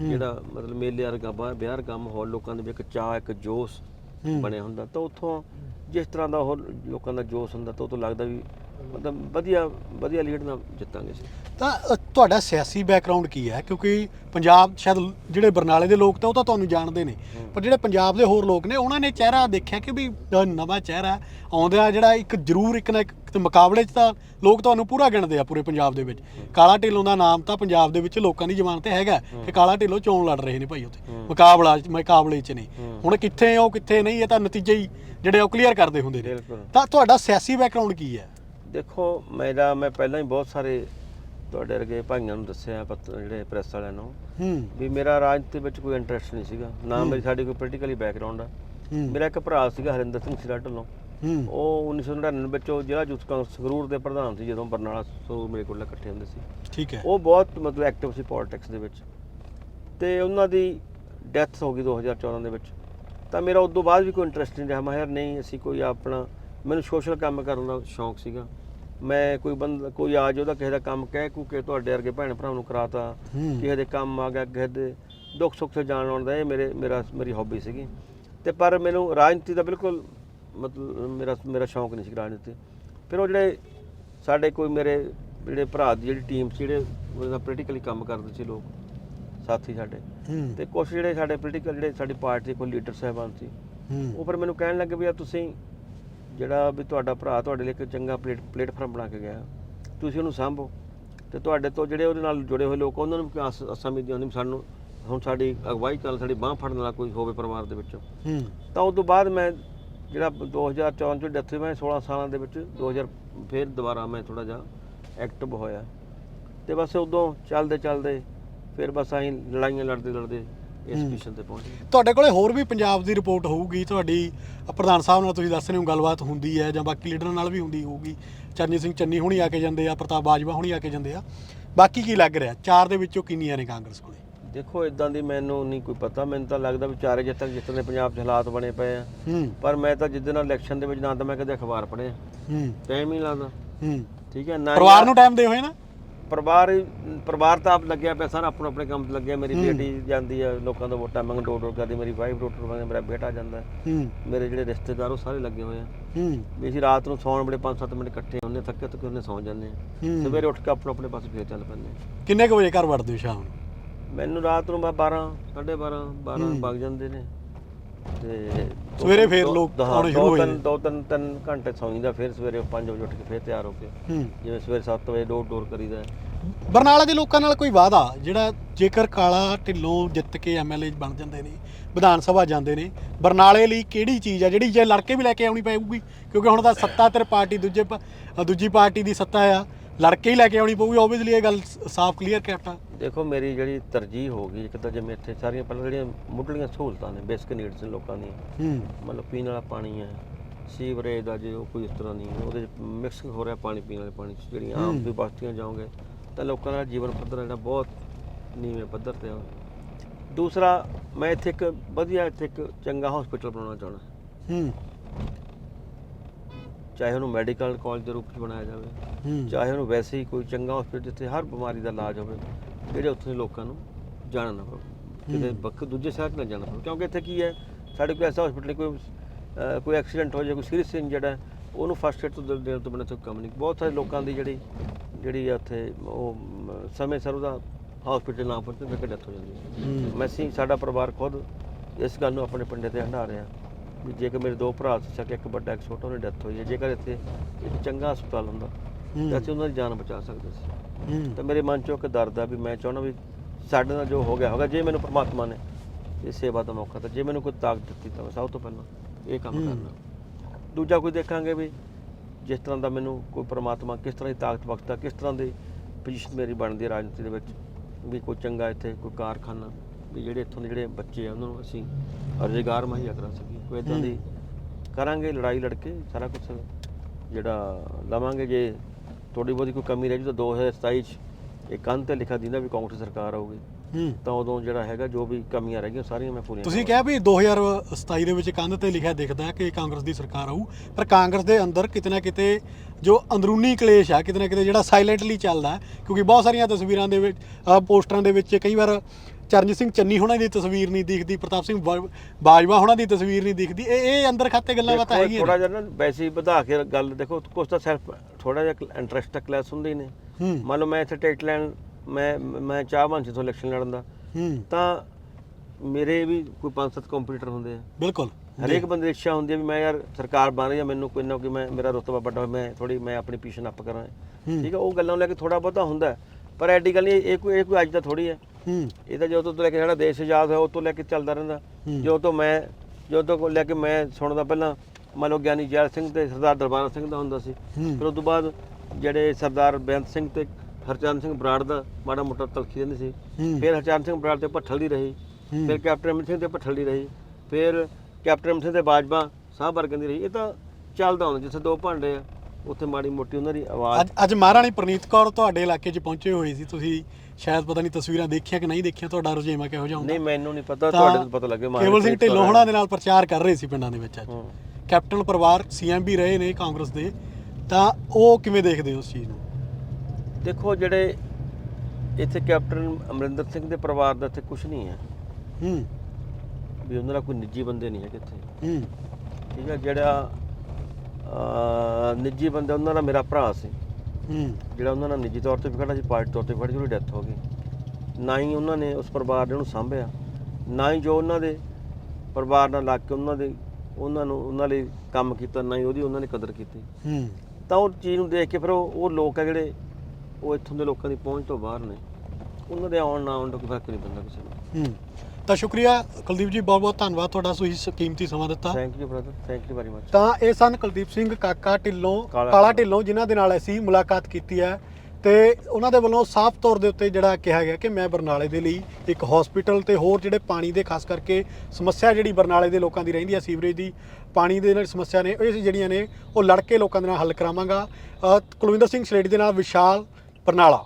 ਜਿਹੜਾ ਮਤਲਬ ਮੇਲੇ ਵਰਗਾ ਵਿਆਹ ਵਰਗਾ ਮਾਹੌਲ ਲੋਕਾਂ ਦੇ ਵਿੱਚ ਇੱਕ ਚਾਹ ਇੱਕ ਜੋਸ਼ ਹੂੰ। ਬਣਿਆ ਹੁੰਦਾ। ਤਾਂ ਉੱਥੋਂ ਜਿਸ ਤਰ੍ਹਾਂ ਦਾ ਉਹ ਲੋਕਾਂ ਦਾ ਜੋਸ਼ ਹੁੰਦਾ ਤਾਂ ਉਹ ਤੋਂ ਲੱਗਦਾ ਵੀ ਮਤਲਬ ਵਧੀਆ ਵਧੀਆ ਲੀਡ ਨਾਲ ਜਿੱਤਾਂਗੇ ਅਸੀਂ। ਤਾਂ ਅ, ਤੁਹਾਡਾ ਸਿਆਸੀ ਬੈਕਗ੍ਰਾਉਂਡ ਕੀ ਹੈ? ਕਿਉਂਕਿ ਪੰਜਾਬ ਸ਼ਾਇਦ ਜਿਹੜੇ ਬਰਨਾਲੇ ਦੇ ਲੋਕ ਤਾਂ ਉਹ ਤਾਂ ਤੁਹਾਨੂੰ ਜਾਣਦੇ ਨੇ। ਪਰ ਜਿਹੜੇ ਪੰਜਾਬ ਦੇ ਹੋਰ ਲੋਕ ਨੇ ਉਹਨਾਂ ਨੇ ਚਿਹਰਾ ਦੇਖਿਆ ਕਿ ਵੀ ਅ, ਨਵਾਂ ਚਿਹਰਾ ਹੈ। ਆਉਂਦਿਆ ਜਿਹੜਾ ਇੱਕ ਜ਼ਰੂਰ ਇੱਕ ਨਾ ਇੱਕ ਤੇ ਮੁਕਾਬਲੇ 'ਚ ਤਾਂ ਲੋਕ ਤੁਹਾਨੂੰ ਪੂਰਾ ਗਿਣਦੇ ਆ ਪੂਰੇ ਪੰਜਾਬ ਦੇ ਵਿੱਚ। ਕਾਲਾ ਢਿੱਲੋਂ ਦਾ ਨਾਮ ਤਾਂ ਪੰਜਾਬ ਦੇ ਵਿੱਚ ਲੋਕਾਂ ਦੀ ਜ਼ਬਾਨ ਤੇ ਹੈਗਾ ਕਿ ਕਾਲਾ ਢਿੱਲੋਂ ਚੋਣ ਲੜ ਰਹੇ ਨੇ ਭਾਈ ਉੱਥੇ। ਮੁਕਾਬਲਾ ਮੁਕਾਬਲੇ 'ਚ ਨੇ। ਹੁਣ ਕਿੱਥੇ ਉਹ ਕਿੱਥੇ ਨਹੀਂ ਇਹ ਤਾਂ ਨਤੀਜੇ ਹੀ ਜਿਹੜੇ ਉਹ ਕਲੀਅਰ ਕਰਦੇ ਹੁੰਦੇ ਨੇ। ਬਿਲਕੁਲ। ਤਾਂ ਤੁਹਾਡਾ ਸਿਆਸੀ ਬੈਕਗ੍ਰਾਉਂਡ ਕੀ ਹੈ? ਦੇਖੋ ਮੇਰਾ ਮੈਂ ਪਹਿਲਾਂ ਹੀ ਬਹੁਤ ਸਾਰੇ ਤੁਹਾਡੇ ਵਰਗੇ ਭਾਈਆਂ ਨੂੰ ਦੱਸਿਆ ਪੱਤ- ਜਿਹੜੇ ਪ੍ਰੈਸ ਵਾਲਿਆਂ ਨੂੰ ਹੂੰ। ਵੀ ਮੇਰਾ ਰਾਜਨੀਤੀ ਵਿੱਚ ਕੋਈ ਇੰਟਰਸਟ ਨਹੀਂ ਸੀਗਾ। ਨਾ ਮੇਰੀ ਸਾਡੀ ਕੋਈ ਪੋਲੀਟੀਕਲੀ ਬੈਕਗ੍ਰਾਉਂਡ ਆ। ਹੂੰ। ਮੇਰਾ ਇੱਕ ਭਰਾ ਸੀਗਾ ਹਰਿੰਦਰ ਸਿੰਘ ਸਿਰਾ ਢੱਲੋਂ। ਹੂੰ। ਉਹ 1999 ਵਿੱਚ ਉਹ ਜ਼ਿਲ੍ਹਾ ਯੂਥ ਕਾਂਗਰਸ ਸੰਗਰੂਰ ਦੇ ਪ੍ਰਧਾਨ ਸੀ ਜਦੋਂ ਬਰਨਾਲਾ ਤੋਂ ਮੇਰੇ ਕੋਲ ਇਕੱਠੇ ਹੁੰਦੇ ਸੀ। ਠੀਕ ਹੈ। ਉਹ ਬਹੁਤ ਮਤਲਬ ਐਕਟਿਵ ਸੀ ਪੋਲਿਟਿਕਸ ਦੇ ਵਿੱਚ। ਤੇ ਉਹਨਾਂ ਦੀ ਡੈਥ ਹੋ ਗਈ 2014 ਦੇ ਵਿੱਚ। ਤਾਂ ਮੇਰਾ ਉਸ ਤੋਂ ਬਾਅਦ ਵੀ ਕੋਈ ਇੰਟਰਸਟ ਨਹੀਂ ਰਿਹਾ। ਮੈਂ ਯਾਰ ਨਹੀਂ ਅਸੀਂ ਕੋਈ ਆਪਣਾ ਮੈਨੂੰ ਸੋਸ਼ਲ ਕੰਮ ਕਰਨ ਦਾ ਸ਼ੌਂਕ ਸੀਗਾ। ਮੈਂ ਕੋਈ ਬੰਦ ਕੋਈ ਆ ਜਾਓ ਉਹਦਾ ਕਿਸੇ ਦਾ ਕੰਮ ਕਹਿ ਕੂ ਕੇ ਤੁਹਾਡੇ ਵਰਗੇ ਭੈਣ ਭਰਾ ਨੂੰ ਕਰਾਤਾ ਹੂੰ। ਕਿਸੇ ਦੇ ਕੰਮ ਆ ਗਿਆ ਕਿਸੇ ਦੇ ਦੁੱਖ ਸੁੱਖ ਤੇ ਜਾਣ ਆਉਣ ਦਾ ਇਹ ਮੇਰੇ ਮੇਰਾ ਮੇਰੀ ਹੌਬੀ ਸੀਗੀ। ਤੇ ਪਰ ਮੈਨੂੰ ਰਾਜਨੀਤੀ ਦਾ ਬਿਲਕੁਲ ਮਤਲਬ ਮੇਰਾ ਮੇਰਾ ਸ਼ੌਂਕ ਨਹੀਂ ਸੀ ਰਾਜਨੀਤੀ। ਫਿਰ ਉਹ ਜਿਹੜੇ ਸਾਡੇ ਕੋਈ ਮੇਰੇ ਜਿਹੜੇ ਭਰਾ ਦੀ ਜਿਹੜੀ ਟੀਮ ਸੀ ਜਿਹੜੇ ਉਹਦਾ ਪੋਲੀਟੀਕਲੀ ਕੰਮ ਕਰਦੇ ਸੀ ਲੋਕ ਸਾਥੀ ਸਾਡੇ ਹੂੰ। ਤੇ ਕੁਝ ਜਿਹੜੇ ਸਾਡੇ ਪੋਲੀਟੀਕਲ ਜਿਹੜੇ ਸਾਡੀ ਪਾਰਟੀ ਦੇ ਕੋਈ ਲੀਡਰ ਸਾਹਿਬਾਨ ਸੀ ਹੂੰ। ਉਹ ਫਿਰ ਮੈਨੂੰ ਕਹਿਣ ਲੱਗੇ ਵੀ ਆ ਤੁਸੀਂ ਜਿਹੜਾ ਵੀ ਤੁਹਾਡਾ ਭਰਾ ਤੁਹਾਡੇ ਲਈ ਇੱਕ ਚੰਗਾ ਪਲੇਟ ਪਲੇਟਫਾਰਮ ਬਣਾ ਕੇ ਗਿਆ। ਤੁਸੀਂ ਉਹਨੂੰ ਸਾਂਭੋ ਤੇ ਤੁਹਾਡੇ ਤੋਂ ਜਿਹੜੇ ਉਹਦੇ ਨਾਲ ਜੁੜੇ ਹੋਏ ਲੋਕ ਉਹਨਾਂ ਨੂੰ ਆਸ ਆਸਾਂ ਵੀ ਹੁੰਦੀ ਸਾਨੂੰ ਹੁਣ ਸਾਡੀ ਅਗਵਾਈ ਕਰਨ ਸਾਡੀ ਬਾਹ ਫੜਨ ਵਾਲਾ ਕੋਈ ਹੋਵੇ ਪਰਿਵਾਰ ਦੇ ਵਿੱਚੋਂ। ਹੂੰ। ਤਾਂ ਉਸ ਤੋਂ ਬਾਅਦ ਮੈਂ ਜਿਹੜਾ 2014 ਚ ਡੈਥ ਹੋਈ ਮੈਂ 16 ਸਾਲਾਂ ਦੇ ਵਿੱਚ 2000 ਫਿਰ ਦੁਬਾਰਾ ਮੈਂ ਥੋੜਾ ਜਿਹਾ ਐਕਟਿਵ ਹੋਇਆ। ਤੇ ਬਸ ਉਦੋਂ ਚੱਲਦੇ ਚੱਲਦੇ ਫਿਰ ਬਸ ਅਸੀਂ ਲੜਾਈਆਂ ਲੜਦੇ ਲੜਦੇ ਇਸ। ਪੋਜੀਸ਼ਨ ਤੇ ਪਹੁੰਚ। ਗਏ ਤੁਹਾਡੇ ਕੋਲੇ ਹੋਰ ਵੀ ਪੰਜਾਬ ਦੀ ਰਿਪੋਰਟ ਹੋਊਗੀ ਤੁਹਾਡੀ ਪ੍ਰਧਾਨ ਸਾਹਿਬ ਨਾਲ ਤੁਸੀਂ ਦੱਸ ਰਹੇ ਹੋ ਗੱਲਬਾਤ ਹੁੰਦੀ ਹੈ ਜਾਂ ਬਾਕੀ ਲੀਡਰਾਂ ਨਾਲ ਵੀ ਹੁੰਦੀ ਹੋਊਗੀ। ਚਰਨਜੀਤ ਸਿੰਘ ਚੰਨੀ ਹੁਣੀ ਆ ਕੇ ਜਾਂਦੇ ਆ ਪ੍ਰਤਾਪ ਬਾਜਵਾ ਹੁਣੀ ਆ ਕੇ ਜਾਂਦੇ ਆ। ਬਾਕੀ ਕੀ ਲੱਗ ਰਿਹਾ? ਚਾਰ ਦੇ ਵਿੱਚੋਂ ਕਿੰਨੀਆਂ ਨੇ ਕਾਂਗਰਸ ਕੋਲੇ? ਦੇਖੋ ਇਦਾਂ ਦੀ ਮੈਨੂੰ ਨਹੀਂ ਕੋਈ ਪਤਾ। ਮੈਨੂੰ ਤਾਂ ਲੱਗਦਾ ਵੀ ਚਾਰੇ ਜਿੱਤ ਤੱਕ ਜਿੱਤਣ ਦੇ ਪੰਜਾਬ 'ਚ ਹਾਲਾਤ ਬਣੇ ਪਏ ਆ। ਹੂੰ। ਪਰ ਮੈਂ ਤਾਂ ਜਿੱਦਣ ਇਲੈਕਸ਼ਨ ਦੇ ਵਿੱਚ ਨਾ ਤਾਂ ਮੈਂ ਕਦੇ ਅਖਬਾਰ ਪੜ੍ਹਿਆ। ਹੂੰ। ਟਾਈਮ ਹੀ ਲੱਗਦਾ। ਹੂੰ। ਠੀਕ ਹੈ ਨਾ ਪਰਿਵਾਰ ਨੂੰ ਟਾਈਮ ਦੇ ਹੋਏ ਨਾ। ਪਰਿਵਾਰ ਪਰਿਵਾਰ ਤਾਂ ਆਪ ਲੱਗਿਆ ਪਿਆ ਸਾਰਾ ਆਪਣਾ ਆਪਣੇ ਕੰਮ 'ਤੇ ਲੱਗਿਆ। ਮੇਰੀ ਬੇਟੀ ਜਾਂਦੀ ਆ ਲੋਕਾਂ ਤੋਂ ਵੋਟਾਂ ਮੰਗ ਡੋਰ ਡੋਰ ਕਰਦੀ ਮੇਰੀ ਵਾਈਫ ਡੋਰ ਡੋਰ ਮੇਰਾ ਬੇਟਾ ਜਾਂਦਾ। ਹੂੰ। ਮੇਰੇ ਜਿਹੜੇ ਰਿਸ਼ਤੇਦਾਰ ਉਹ ਸਾਰੇ ਲੱਗੇ ਹੋਏ ਆ। ਹੂੰ। ਵੀ ਅਸੀਂ ਰਾਤ ਨੂੰ ਸੌਣ ਵੇਲੇ 5-7 ਮਿੰਟ ਇਕੱਠੇ ਹੁੰਨੇ ਥੱਕੇ ਥੱਕੇ ਹੁੰਨੇ ਸੌਂ ਜਾਂਦੇ ਆ। ਸਵੇਰੇ ਉੱਠ ਕੇ ਆਪਣਾ ਆਪਣੇ ਪਾਸੇ ਫੇਰ ਚੱਲ ਪੈਂਦੇ ਆ। ਕਿੰਨੇ ਕੁ ਵਜੇ ਘਰ ਵੜਦੇ ਹੋ ਸ਼ਾਮ ਨੂੰ? ਮੈਨੂੰ ਰਾਤ ਨੂੰ ਮੈਂ 12 12:30 12 ਹੂੰ। ਵਗ ਜਾਂਦੇ ਨੇ। ਤੇ ਸਵੇਰੇ ਫੇਰ ਲੋਕ ਆਉਣੇ ਸ਼ੁਰੂ ਹੋ ਜਾਂਦੇ। ਦੋ ਤਿੰਨ ਤਿੰਨ ਘੰਟੇ ਸੌਂਦਾ ਫਿਰ ਸਵੇਰੇ 5 ਵਜੇ ਉੱਠ ਕੇ ਫਿਰ ਤਿਆਰ ਹੋ ਕੇ। ਜਿਵੇਂ ਸਵੇਰੇ 7 ਵਜੇ ਡੋਰ ਡੋਰ ਕਰੀਦਾ। ਬਰਨਾਲਾ ਦੇ ਲੋਕਾਂ ਨਾਲ ਕੋਈ ਵਾਅਦਾ? ਜਿਹੜਾ ਜੇਕਰ ਕਾਲਾ ਢਿੱਲੋਂ ਜਿੱਤ ਕੇ ਐਮਐਲਏ ਬਣ ਜਾਂਦੇ ਨੇ ਵਿਧਾਨ ਸਭਾ ਜਾਂਦੇ ਨੇ ਬਰਨਾਲੇ ਲਈ ਕਿਹੜੀ ਚੀਜ਼ ਆ? ਜਿਹੜੀ ਜੇ ਲੜਕੇ ਵੀ ਲੈ ਕੇ ਆਉਣੀ ਪਊਗੀ ਕਿਉਂਕਿ ਹੁਣ ਤਾਂ ਸੱਤਾ ਤੇਰ ਪਾਰਟੀ ਦੂਜੇ ਦੂਜੀ ਪਾਰਟੀ ਦੀ ਸੱਤਾ ਆ। ਲੜਕੇ ਹੀ ਲੈ ਕੇ ਆਉਣੀ ਪਊਗੀ ਓਬਵੀਅਸਲੀ ਇਹ ਗੱਲ ਸਾਫ਼ ਕਲੀਅਰ ਕਰਤਾ ਦੇਖੋ ਮੇਰੀ ਜਿਹੜੀ ਤਰਜੀਹ ਹੋ ਗਈ ਇੱਕ ਤਾਂ ਜਿਵੇਂ ਇੱਥੇ ਸਾਰੀਆਂ ਪਹਿਲਾਂ ਜਿਹੜੀਆਂ ਮੁੱਢਲੀਆਂ ਸਹੂਲਤਾਂ ਨੇ ਬੇਸਿਕ ਨੀਡਸ ਨੇ ਲੋਕਾਂ ਦੀਆਂ ਹੂੰ। ਮਤਲਬ ਪੀਣ ਵਾਲਾ ਪਾਣੀ ਹੈ ਸੀਵਰੇਜ ਦਾ ਜੇ ਉਹ ਕੋਈ ਇਸ ਤਰ੍ਹਾਂ ਨਹੀਂ ਉਹਦੇ ਚ ਮਿਕਸਿੰਗ ਹੋ ਰਿਹਾ ਪਾਣੀ ਪੀਣ ਵਾਲੇ ਪਾਣੀ ਚ ਜਿਹੜੀਆਂ ਆਮ ਹੂੰ। ਵੀ ਬਸਤੀਆਂ ਜਾਓਗੇ ਤਾਂ ਲੋਕਾਂ ਦਾ ਜੀਵਨ ਪੱਧਰ ਜਿਹੜਾ ਬਹੁਤ ਨੀਵੇਂ ਪੱਧਰ ਤੇ ਆ। ਦੂਸਰਾ ਮੈਂ ਇੱਥੇ ਇੱਕ ਵਧੀਆ ਇੱਥੇ ਇੱਕ ਚੰਗਾ ਹਸਪੀਟਲ ਬਣਾਉਣਾ ਚਾਹੁੰਦਾ। ਹੂੰ। ਚਾਹੇ ਉਹਨੂੰ ਮੈਡੀਕਲ ਕਾਲਜ ਦੇ ਰੂਪ ਚ ਬਣਾਇਆ ਜਾਵੇ ਚਾਹੇ ਉਹਨੂੰ ਵੈਸੇ ਹੀ ਕੋਈ ਚੰਗਾ ਹਸਪੀਟਲ ਜਿੱਥੇ ਹਰ ਬਿਮਾਰੀ ਦਾ ਇਲਾਜ ਹੋਵੇ ਜਿਹੜੇ ਉੱਥੇ ਦੇ ਲੋਕਾਂ ਨੂੰ ਜਾਣਾ ਨਾ ਪਵੇ ਕਿਤੇ। ਵੱਖ ਦੂਜੇ ਸ਼ਹਿਰ ਨਾ ਜਾਣਾ ਪਵੇ ਕਿਉਂਕਿ ਇੱਥੇ ਕੀ ਹੈ ਸਾਡੇ ਕੋਲ ਐਸਾ ਹਸਪੀਟਲ ਕੋਈ ਕੋਈ ਐਕਸੀਡੈਂਟ ਹੋ ਜਾਏ ਕੋਈ ਸੀਰੀਅਸ ਹੈ ਉਹਨੂੰ ਫਸਟ ਏਡ ਤੋਂ ਦੇਣ ਤੋਂ ਬਿਨਾਂ ਤੋਂ ਕੰਮ ਨਹੀਂ। ਬਹੁਤ ਸਾਰੇ ਲੋਕਾਂ ਦੀ ਜਿਹੜੀ ਜਿਹੜੀ ਆ ਉੱਥੇ ਉਹ ਸਮੇਂ ਸਿਰ ਉਹਦਾ ਹਸਪੀਟਲ ਨਾ ਪਹੁੰਚਣ ਤੇ ਡੈਥ ਹੋ ਜਾਂਦੀ ਹੈ। ਹੂੰ। ਮੈਂ ਸੀ ਸਾਡਾ ਪਰਿਵਾਰ ਖੁਦ ਇਸ ਗੱਲ ਨੂੰ ਆਪਣੇ ਪਿੰਡੇ ਤੇ ਹੰਡਾ ਰਿਹਾ। ਵੀ ਜੇਕਰ ਮੇਰੇ ਦੋ ਭਰਾ ਸੀ ਸਕੇ ਇੱਕ ਵੱਡਾ ਇੱਕ ਛੋਟਾ ਉਹਨੇ ਡੈਥ ਹੋਈ ਹੈ। ਜੇਕਰ ਇੱਥੇ ਇੱਕ ਚੰਗਾ ਹਸਪਤਾਲ ਹੁੰਦਾ ਤਾਂ ਅਸੀਂ ਉਹਨਾਂ ਦੀ ਜਾਨ ਬਚਾ ਸਕਦੇ ਸੀ। ਤਾਂ ਮੇਰੇ ਮਨ 'ਚੋਂ ਇੱਕ ਦਰਦ ਆ ਵੀ ਮੈਂ ਚਾਹੁੰਦਾ ਵੀ ਸਾਡੇ ਨਾਲ ਜੋ ਹੋ ਗਿਆ ਹੋਗਾ ਜੇ ਮੈਨੂੰ ਪ੍ਰਮਾਤਮਾ ਨੇ ਇਹ ਸੇਵਾ ਦਾ ਮੌਕਾ ਤਾਂ ਜੇ ਮੈਨੂੰ ਕੋਈ ਤਾਕਤ ਦਿੱਤੀ ਤਾਂ ਮੈਂ ਸਭ ਤੋਂ ਪਹਿਲਾਂ ਇਹ ਕੰਮ। ਕਰਨਾ। ਦੂਜਾ ਕੋਈ ਦੇਖਾਂਗੇ ਵੀ ਜਿਸ ਤਰ੍ਹਾਂ ਦਾ ਮੈਨੂੰ ਕੋਈ ਪ੍ਰਮਾਤਮਾ ਕਿਸ ਤਰ੍ਹਾਂ ਦੀ ਤਾਕਤ ਬਖਸ਼ਦਾ ਕਿਸ ਤਰ੍ਹਾਂ ਦੀ ਪੋਜੀਸ਼ਨ ਮੇਰੀ ਬਣਦੀ ਰਾਜਨੀਤੀ ਦੇ ਵਿੱਚ ਵੀ ਕੋਈ ਚੰਗਾ ਇੱਥੇ ਕੋਈ ਕਾਰਖਾਨਾ ਵੀ ਜਿਹੜੇ ਇੱਥੋਂ ਦੇ ਜਿਹੜੇ ਬੱਚੇ ਆ ਉਹਨਾਂ ਨੂੰ ਅਸੀਂ ਰੁਜ਼ਗਾਰ ਮੁਹੱਈਆ ਕਰਾ ਸਕੀਏ। ਕੋਈ ਇਦਾਂ। ਦੀ ਕਰਾਂਗੇ ਲੜਾਈ ਲੜ ਕੇ ਸਾਰਾ ਕੁਝ ਜਿਹੜਾ ਲਵਾਂਗੇ ਜੇ ਥੋੜੀ ਬਹੁਤੀ ਕੋਈ ਕਮੀ ਰਹਿ ਜੂ ਤਾਂ 2027 ਚ ਇਹ ਕੰਨ ਤੇ ਲਿਖਾ ਦਿੰਦਾ ਵੀ ਕਾਂਗਰਸ ਸਰਕਾਰ ਆਊਗੀ ਹੂੰ ਤਾਂ ਉਦੋਂ ਜਿਹੜਾ ਹੈਗਾ ਜੋ ਵੀ ਕਮੀਆਂ ਰਹਿ ਗਈਆਂ ਸਾਰੀਆਂ ਮੈਂ ਪੂਰੀਆਂ ਤੁਸੀਂ। ਕਿਹਾ ਵੀ 2027 ਦੇ ਵਿੱਚ ਕੰਧ ਤੇ ਲਿਖਿਆ ਦਿਖਦਾ ਕਿ ਕਾਂਗਰਸ ਦੀ ਸਰਕਾਰ ਆਊ ਪਰ ਕਾਂਗਰਸ ਦੇ ਅੰਦਰ ਕਿਤੇ ਨਾ ਕਿਤੇ ਜੋ ਅੰਦਰੂਨੀ ਕਲੇਸ਼ ਆ ਕਿਤੇ ਨਾ ਕਿਤੇ ਜਿਹੜਾ ਸਾਇਲੈਂਟਲੀ ਚੱਲਦਾ ਕਿਉਂਕਿ ਬਹੁਤ ਸਾਰੀਆਂ ਤਸਵੀਰਾਂ ਦੇ ਵਿੱਚ ਅ, ਪੋਸਟਰਾਂ ਦੇ ਵਿੱਚ ਕਈ ਵਾਰ ਚਰਨਜੀਤ ਸਿੰਘ ਚੰਨੀ ਹੋਣਾ ਦੀ ਤਸਵੀਰ ਨਹੀਂ ਦਿਖਦੀ ਪ੍ਰਤਾਪ ਸਿੰਘ ਬਾ- ਬਾਜਵਾ ਹੋਣਾ ਦੀ ਤਸਵੀਰ ਨਹੀਂ ਦਿਖਦੀ। ਇਹ ਇਹ ਅੰਦਰ ਖਾਤੇ ਗੱਲਾਂ ਬਾਤਾਂ ਹੈਗੀਆਂ ਥੋੜਾ ਨੇ। ਜਿਹਾ ਨਾ ਵੈਸੇ ਹੀ ਵਧਾ ਕੇ ਗੱਲ ਦੇਖੋ ਕੁਛ ਤਾਂ ਸਿਰਫ ਥੋੜਾ ਜਿਹਾ ਇੰਟਰਸਟ ਤੱਕ ਲੈਸ ਹੁੰਦੇ ਹੀ ਨੇ। ਹੂੰ। ਮੰਨ ਲਓ ਮੈਂ ਇੱਥੇ ਟਿਕਟ ਲੈਣ ਮੈਂ ਮੈਂ ਚਾਹਵਾਨ ਸੀ ਤੋਂ ਇਲੈਕਸ਼ਨ ਲੜਨ ਦਾ। ਹੂੰ। ਤਾਂ ਮੇਰੇ ਵੀ ਕੋਈ ਪੰਜ ਸੱਤ ਕੰਪੀਟੀਟਰ ਹੁੰਦੇ ਆ। ਬਿਲਕੁਲ। ਹਰੇਕ ਬੰਦੇ ਦੀ ਇੱਛਾ ਹੁੰਦੀ ਹੈ ਵੀ ਮੈਂ ਯਾਰ ਸਰਕਾਰ ਬਣ ਰਹੀ ਆ ਮੈਨੂੰ ਕੋਈ ਨਾ ਕੋਈ ਮੈਂ ਮੇਰਾ ਰੁਤਬਾ ਵੱਡਾ ਹੋਵੇ ਮੈਂ ਥੋੜੀ ਮੈਂ ਆਪਣੀ ਪੋਜੀਸ਼ਨ ਅਪ ਕਰਾਂ। ਹੂੰ। ਠੀਕ ਹੈ ਉਹ ਗੱਲਾਂ ਨੂੰ ਲੈ ਕੇ ਥੋੜਾ ਬਹੁਤਾ ਹੁੰਦਾ। ਹੈ। ਪਰ ਐਡੀ ਗੱਲ ਨਹੀਂ ਇਹ ਕੋਈ ਇਹ ਕੋਈ ਅੱਜ ਦਾ ਥੋੜੀ ਹੂੰ ਇਹ ਤਾਂ ਜਦੋਂ ਤੋਂ ਲੈ ਕੇ ਸਾਡਾ ਦੇਸ਼ ਆਜ਼ਾਦ ਹੋਇਆ ਤੋਂ ਲੈ ਕੇ ਚੱਲਦਾ ਰਹਿੰਦਾ। ਜਦੋਂ ਤੋਂ ਮੈਂ ਜਦੋਂ ਤੋਂ ਲੈ ਕੇ ਮੈਂ ਸੁਣਦਾ ਪਹਿਲਾਂ ਮੰਨ ਲਓ ਗਿਆਨੀ ਜੈਲ ਸਿੰਘ ਤੇ ਸਰਦਾਰ ਦਰਬਾਰਾ ਸਿੰਘ ਦਾ ਹੁੰਦਾ ਸੀ। ਫਿਰ ਉਸ ਤੋਂ ਬਾਅਦ ਜਿਹੜੇ ਸਰਦਾਰ ਬੇਅੰਤ ਸਿੰਘ ਤੇ ਹਰਚੰਦ ਸਿੰਘ ਬਰਾੜ ਦਾ ਮਾੜਾ ਮੋਟਾ ਤਲਖੀ ਰਹਿੰਦੀ ਸੀ। ਫਿਰ ਹਰਚੰਦ ਸਿੰਘ ਬਰਾੜ ਤੇ ਭੱਠਲ ਦੀ ਰਹੀ। ਫਿਰ ਕੈਪਟਨ ਅਮਰਿੰਦਰ ਸਿੰਘ ਤੇ ਭੱਠਲ ਦੀ ਰਹੀ ਫਿਰ ਕੈਪਟਨ ਅਮਰਿੰਦਰ ਸਿੰਘ ਤੇ ਬਾਜਵਾ ਸਾਹ ਵਰਗਨ ਦੀ ਰਹੀ ਇਹ ਤਾਂ ਚੱਲਦਾ ਹੁੰਦਾ ਜਿੱਥੇ ਦੋ ਭਾਂਡੇ ਆ ਉੱਥੇ ਮਾੜੀ ਮੋਟੀ ਉਹਨਾਂ ਦੀ ਆਵਾਜ਼ ਅੱਜ ਅੱਜ ਮਹਾਰਾਣੀ ਪ੍ਰਨੀਤ ਕੌਰ ਤੁਹਾਡੇ ਇਲਾਕੇ 'ਚ ਪਹੁੰਚੇ ਹੋਏ ਸੀ ਤੁਸੀਂ ਸ਼ਾਇਦ ਪਤਾ ਨਹੀਂ ਤਸਵੀਰਾਂ ਦੇਖੀਆਂ ਕਿ ਨਹੀਂ ਦੇਖੀਆਂ ਤੁਹਾਡਾ ਰੁਝੇਵਾਂ ਕਿਹੋ ਜਿਹਾ ਹੁੰਦਾ? ਨਹੀਂ ਮੈਨੂੰ ਨਹੀਂ ਪਤਾ ਤੁਹਾਡੇ ਤੋਂ ਪਤਾ ਲੱਗੇ ਮਹਾਰਾਣੀ ਕੇਵਲ ਸਿੰਘ ਢਿੱਲੋਂ ਹੋਣਾ ਦੇ ਨਾਲ ਪ੍ਰਚਾਰ ਕਰ ਰਹੇ ਸੀ ਪਿੰਡਾਂ ਦੇ ਵਿੱਚ ਅੱਜ। ਕੈਪਟਨ ਪਰਿਵਾਰ ਸੀਐਮ ਵੀ ਰਹੇ ਨੇ ਕਾਂਗਰਸ ਦੇ ਤਾਂ ਉਹ ਕਿਵੇਂ ਦੇਖਦੇ ਹੋ ਉਸ ਚੀਜ਼ ਨੂੰ? ਦੇਖੋ ਜਿਹੜੇ ਇੱਥੇ ਕੈਪਟਨ ਅਮਰਿੰਦਰ ਸਿੰਘ ਦੇ ਪਰਿਵਾਰ ਦਾ ਇੱਥੇ ਕੁਝ ਨਹੀਂ ਹੈ। ਹੂੰ। ਵੀ ਉਹਨਾਂ ਦਾ ਕੋਈ ਨਿੱਜੀ ਬੰਦੇ ਨਹੀਂ ਹੈ ਇੱਥੇ। ਹੂੰ। ਠੀਕ ਹੈ ਜਿਹੜਾ ਨਿੱਜੀ ਬੰਦਾ ਉਹਨਾਂ ਦਾ ਮੇਰਾ ਭਰਾ ਸੀ। ਹੂੰ। ਜਿਹੜਾ ਉਹਨਾਂ ਨਾਲ ਨਿੱਜੀ ਤੌਰ ਤੇ ਵੀ ਖੜਾ ਸੀ ਪਾਰਟੀ ਤੌਰ ਤੇ ਵੀ ਖੜਾ ਸੀ ਉਹਦੀ ਡੈਥ ਹੋ ਗਈ। ਨਾ ਹੀ ਉਹਨਾਂ ਨੇ ਉਸ ਪਰਿਵਾਰ ਦੇ ਨੂੰ ਸਾਂਭਿਆ ਨਾ ਹੀ ਜੋ ਉਹਨਾਂ ਦੇ ਪਰਿਵਾਰ ਨਾਲ ਲੱਗ ਕੇ ਉਹਨਾਂ ਦੇ ਉਹਨਾਂ ਨੂੰ ਉਹਨਾਂ ਲਈ ਕੰਮ ਕੀਤਾ ਨਾ ਹੀ ਉਹਦੀ ਉਹਨਾਂ ਨੇ ਕਦਰ ਕੀਤੀ। ਹੂੰ। ਤਾਂ ਉਹ ਚੀਜ਼ ਨੂੰ ਦੇਖ ਕੇ ਫਿਰ ਉਹ ਉਹ ਲੋਕ ਆ ਜਿਹੜੇ ਉਹ ਇੱਥੋਂ ਦੇ ਲੋਕਾਂ ਦੀ ਪਹੁੰਚ ਤੋਂ ਬਾਹਰ ਨੇ। ਉਹਨਾਂ ਦੇ ਆਉਣ ਨਾ ਆਉਣ ਦਾ ਕੋਈ ਫ਼ਰਕ ਨਹੀਂ ਪੈਂਦਾ ਕਿਸੇ ਨੂੰ। ਹੂੰ। ਤਾਂ ਸ਼ੁਕਰੀਆ। ਕੁਲਦੀਪ ਜੀ ਬਹੁਤ ਬਹੁਤ ਧੰਨਵਾਦ ਤੁਹਾਡਾ ਤੁਸੀਂ ਕੀਮਤੀ ਸਮਾਂ ਦਿੱਤਾ। Thank you brother thank you very much ਤਾਂ ਇਹ ਸਨ ਕੁਲਦੀਪ ਸਿੰਘ ਕਾਕਾ ਢਿੱਲੋਂ ਕਾਲਾ ਢਿੱਲੋਂ। ਜਿਨ੍ਹਾਂ ਦੇ ਨਾਲ ਅਸੀਂ ਮੁਲਾਕਾਤ ਕੀਤੀ ਹੈ। ਤੇ ਉਹਨਾਂ ਦੇ ਵੱਲੋਂ ਸਾਫ਼ ਤੌਰ ਦੇ ਉੱਤੇ ਜਿਹੜਾ ਕਿਹਾ ਗਿਆ ਕਿ ਮੈਂ ਬਰਨਾਲੇ ਦੇ ਲਈ ਇੱਕ ਹਸਪੀਟਲ ਤੇ ਹੋਰ ਜਿਹੜੇ ਪਾਣੀ ਦੇ ਖਾਸ ਕਰਕੇ ਸਮੱਸਿਆ ਜਿਹੜੀ ਬਰਨਾਲੇ ਦੇ ਲੋਕਾਂ ਦੀ ਰਹਿੰਦੀ ਹੈ ਸੀਵਰੇਜ ਦੀ ਪਾਣੀ ਦੇ ਨਾਲ ਸਮੱਸਿਆ ਨੇ ਇਹ ਜਿਹੜੀਆਂ ਨੇ ਉਹ ਲੜ ਕੇ ਲੋਕਾਂ ਦੇ ਨਾਲ ਹੱਲ ਕਰਾਵਾਂਗਾ। ਕੁਲਵਿੰਦਰ ਸਿੰਘ ਸਲੇਡੀ ਦੇ ਨਾਲ ਵਿਸ਼ਾਲ ਬਰਨਾਲਾ।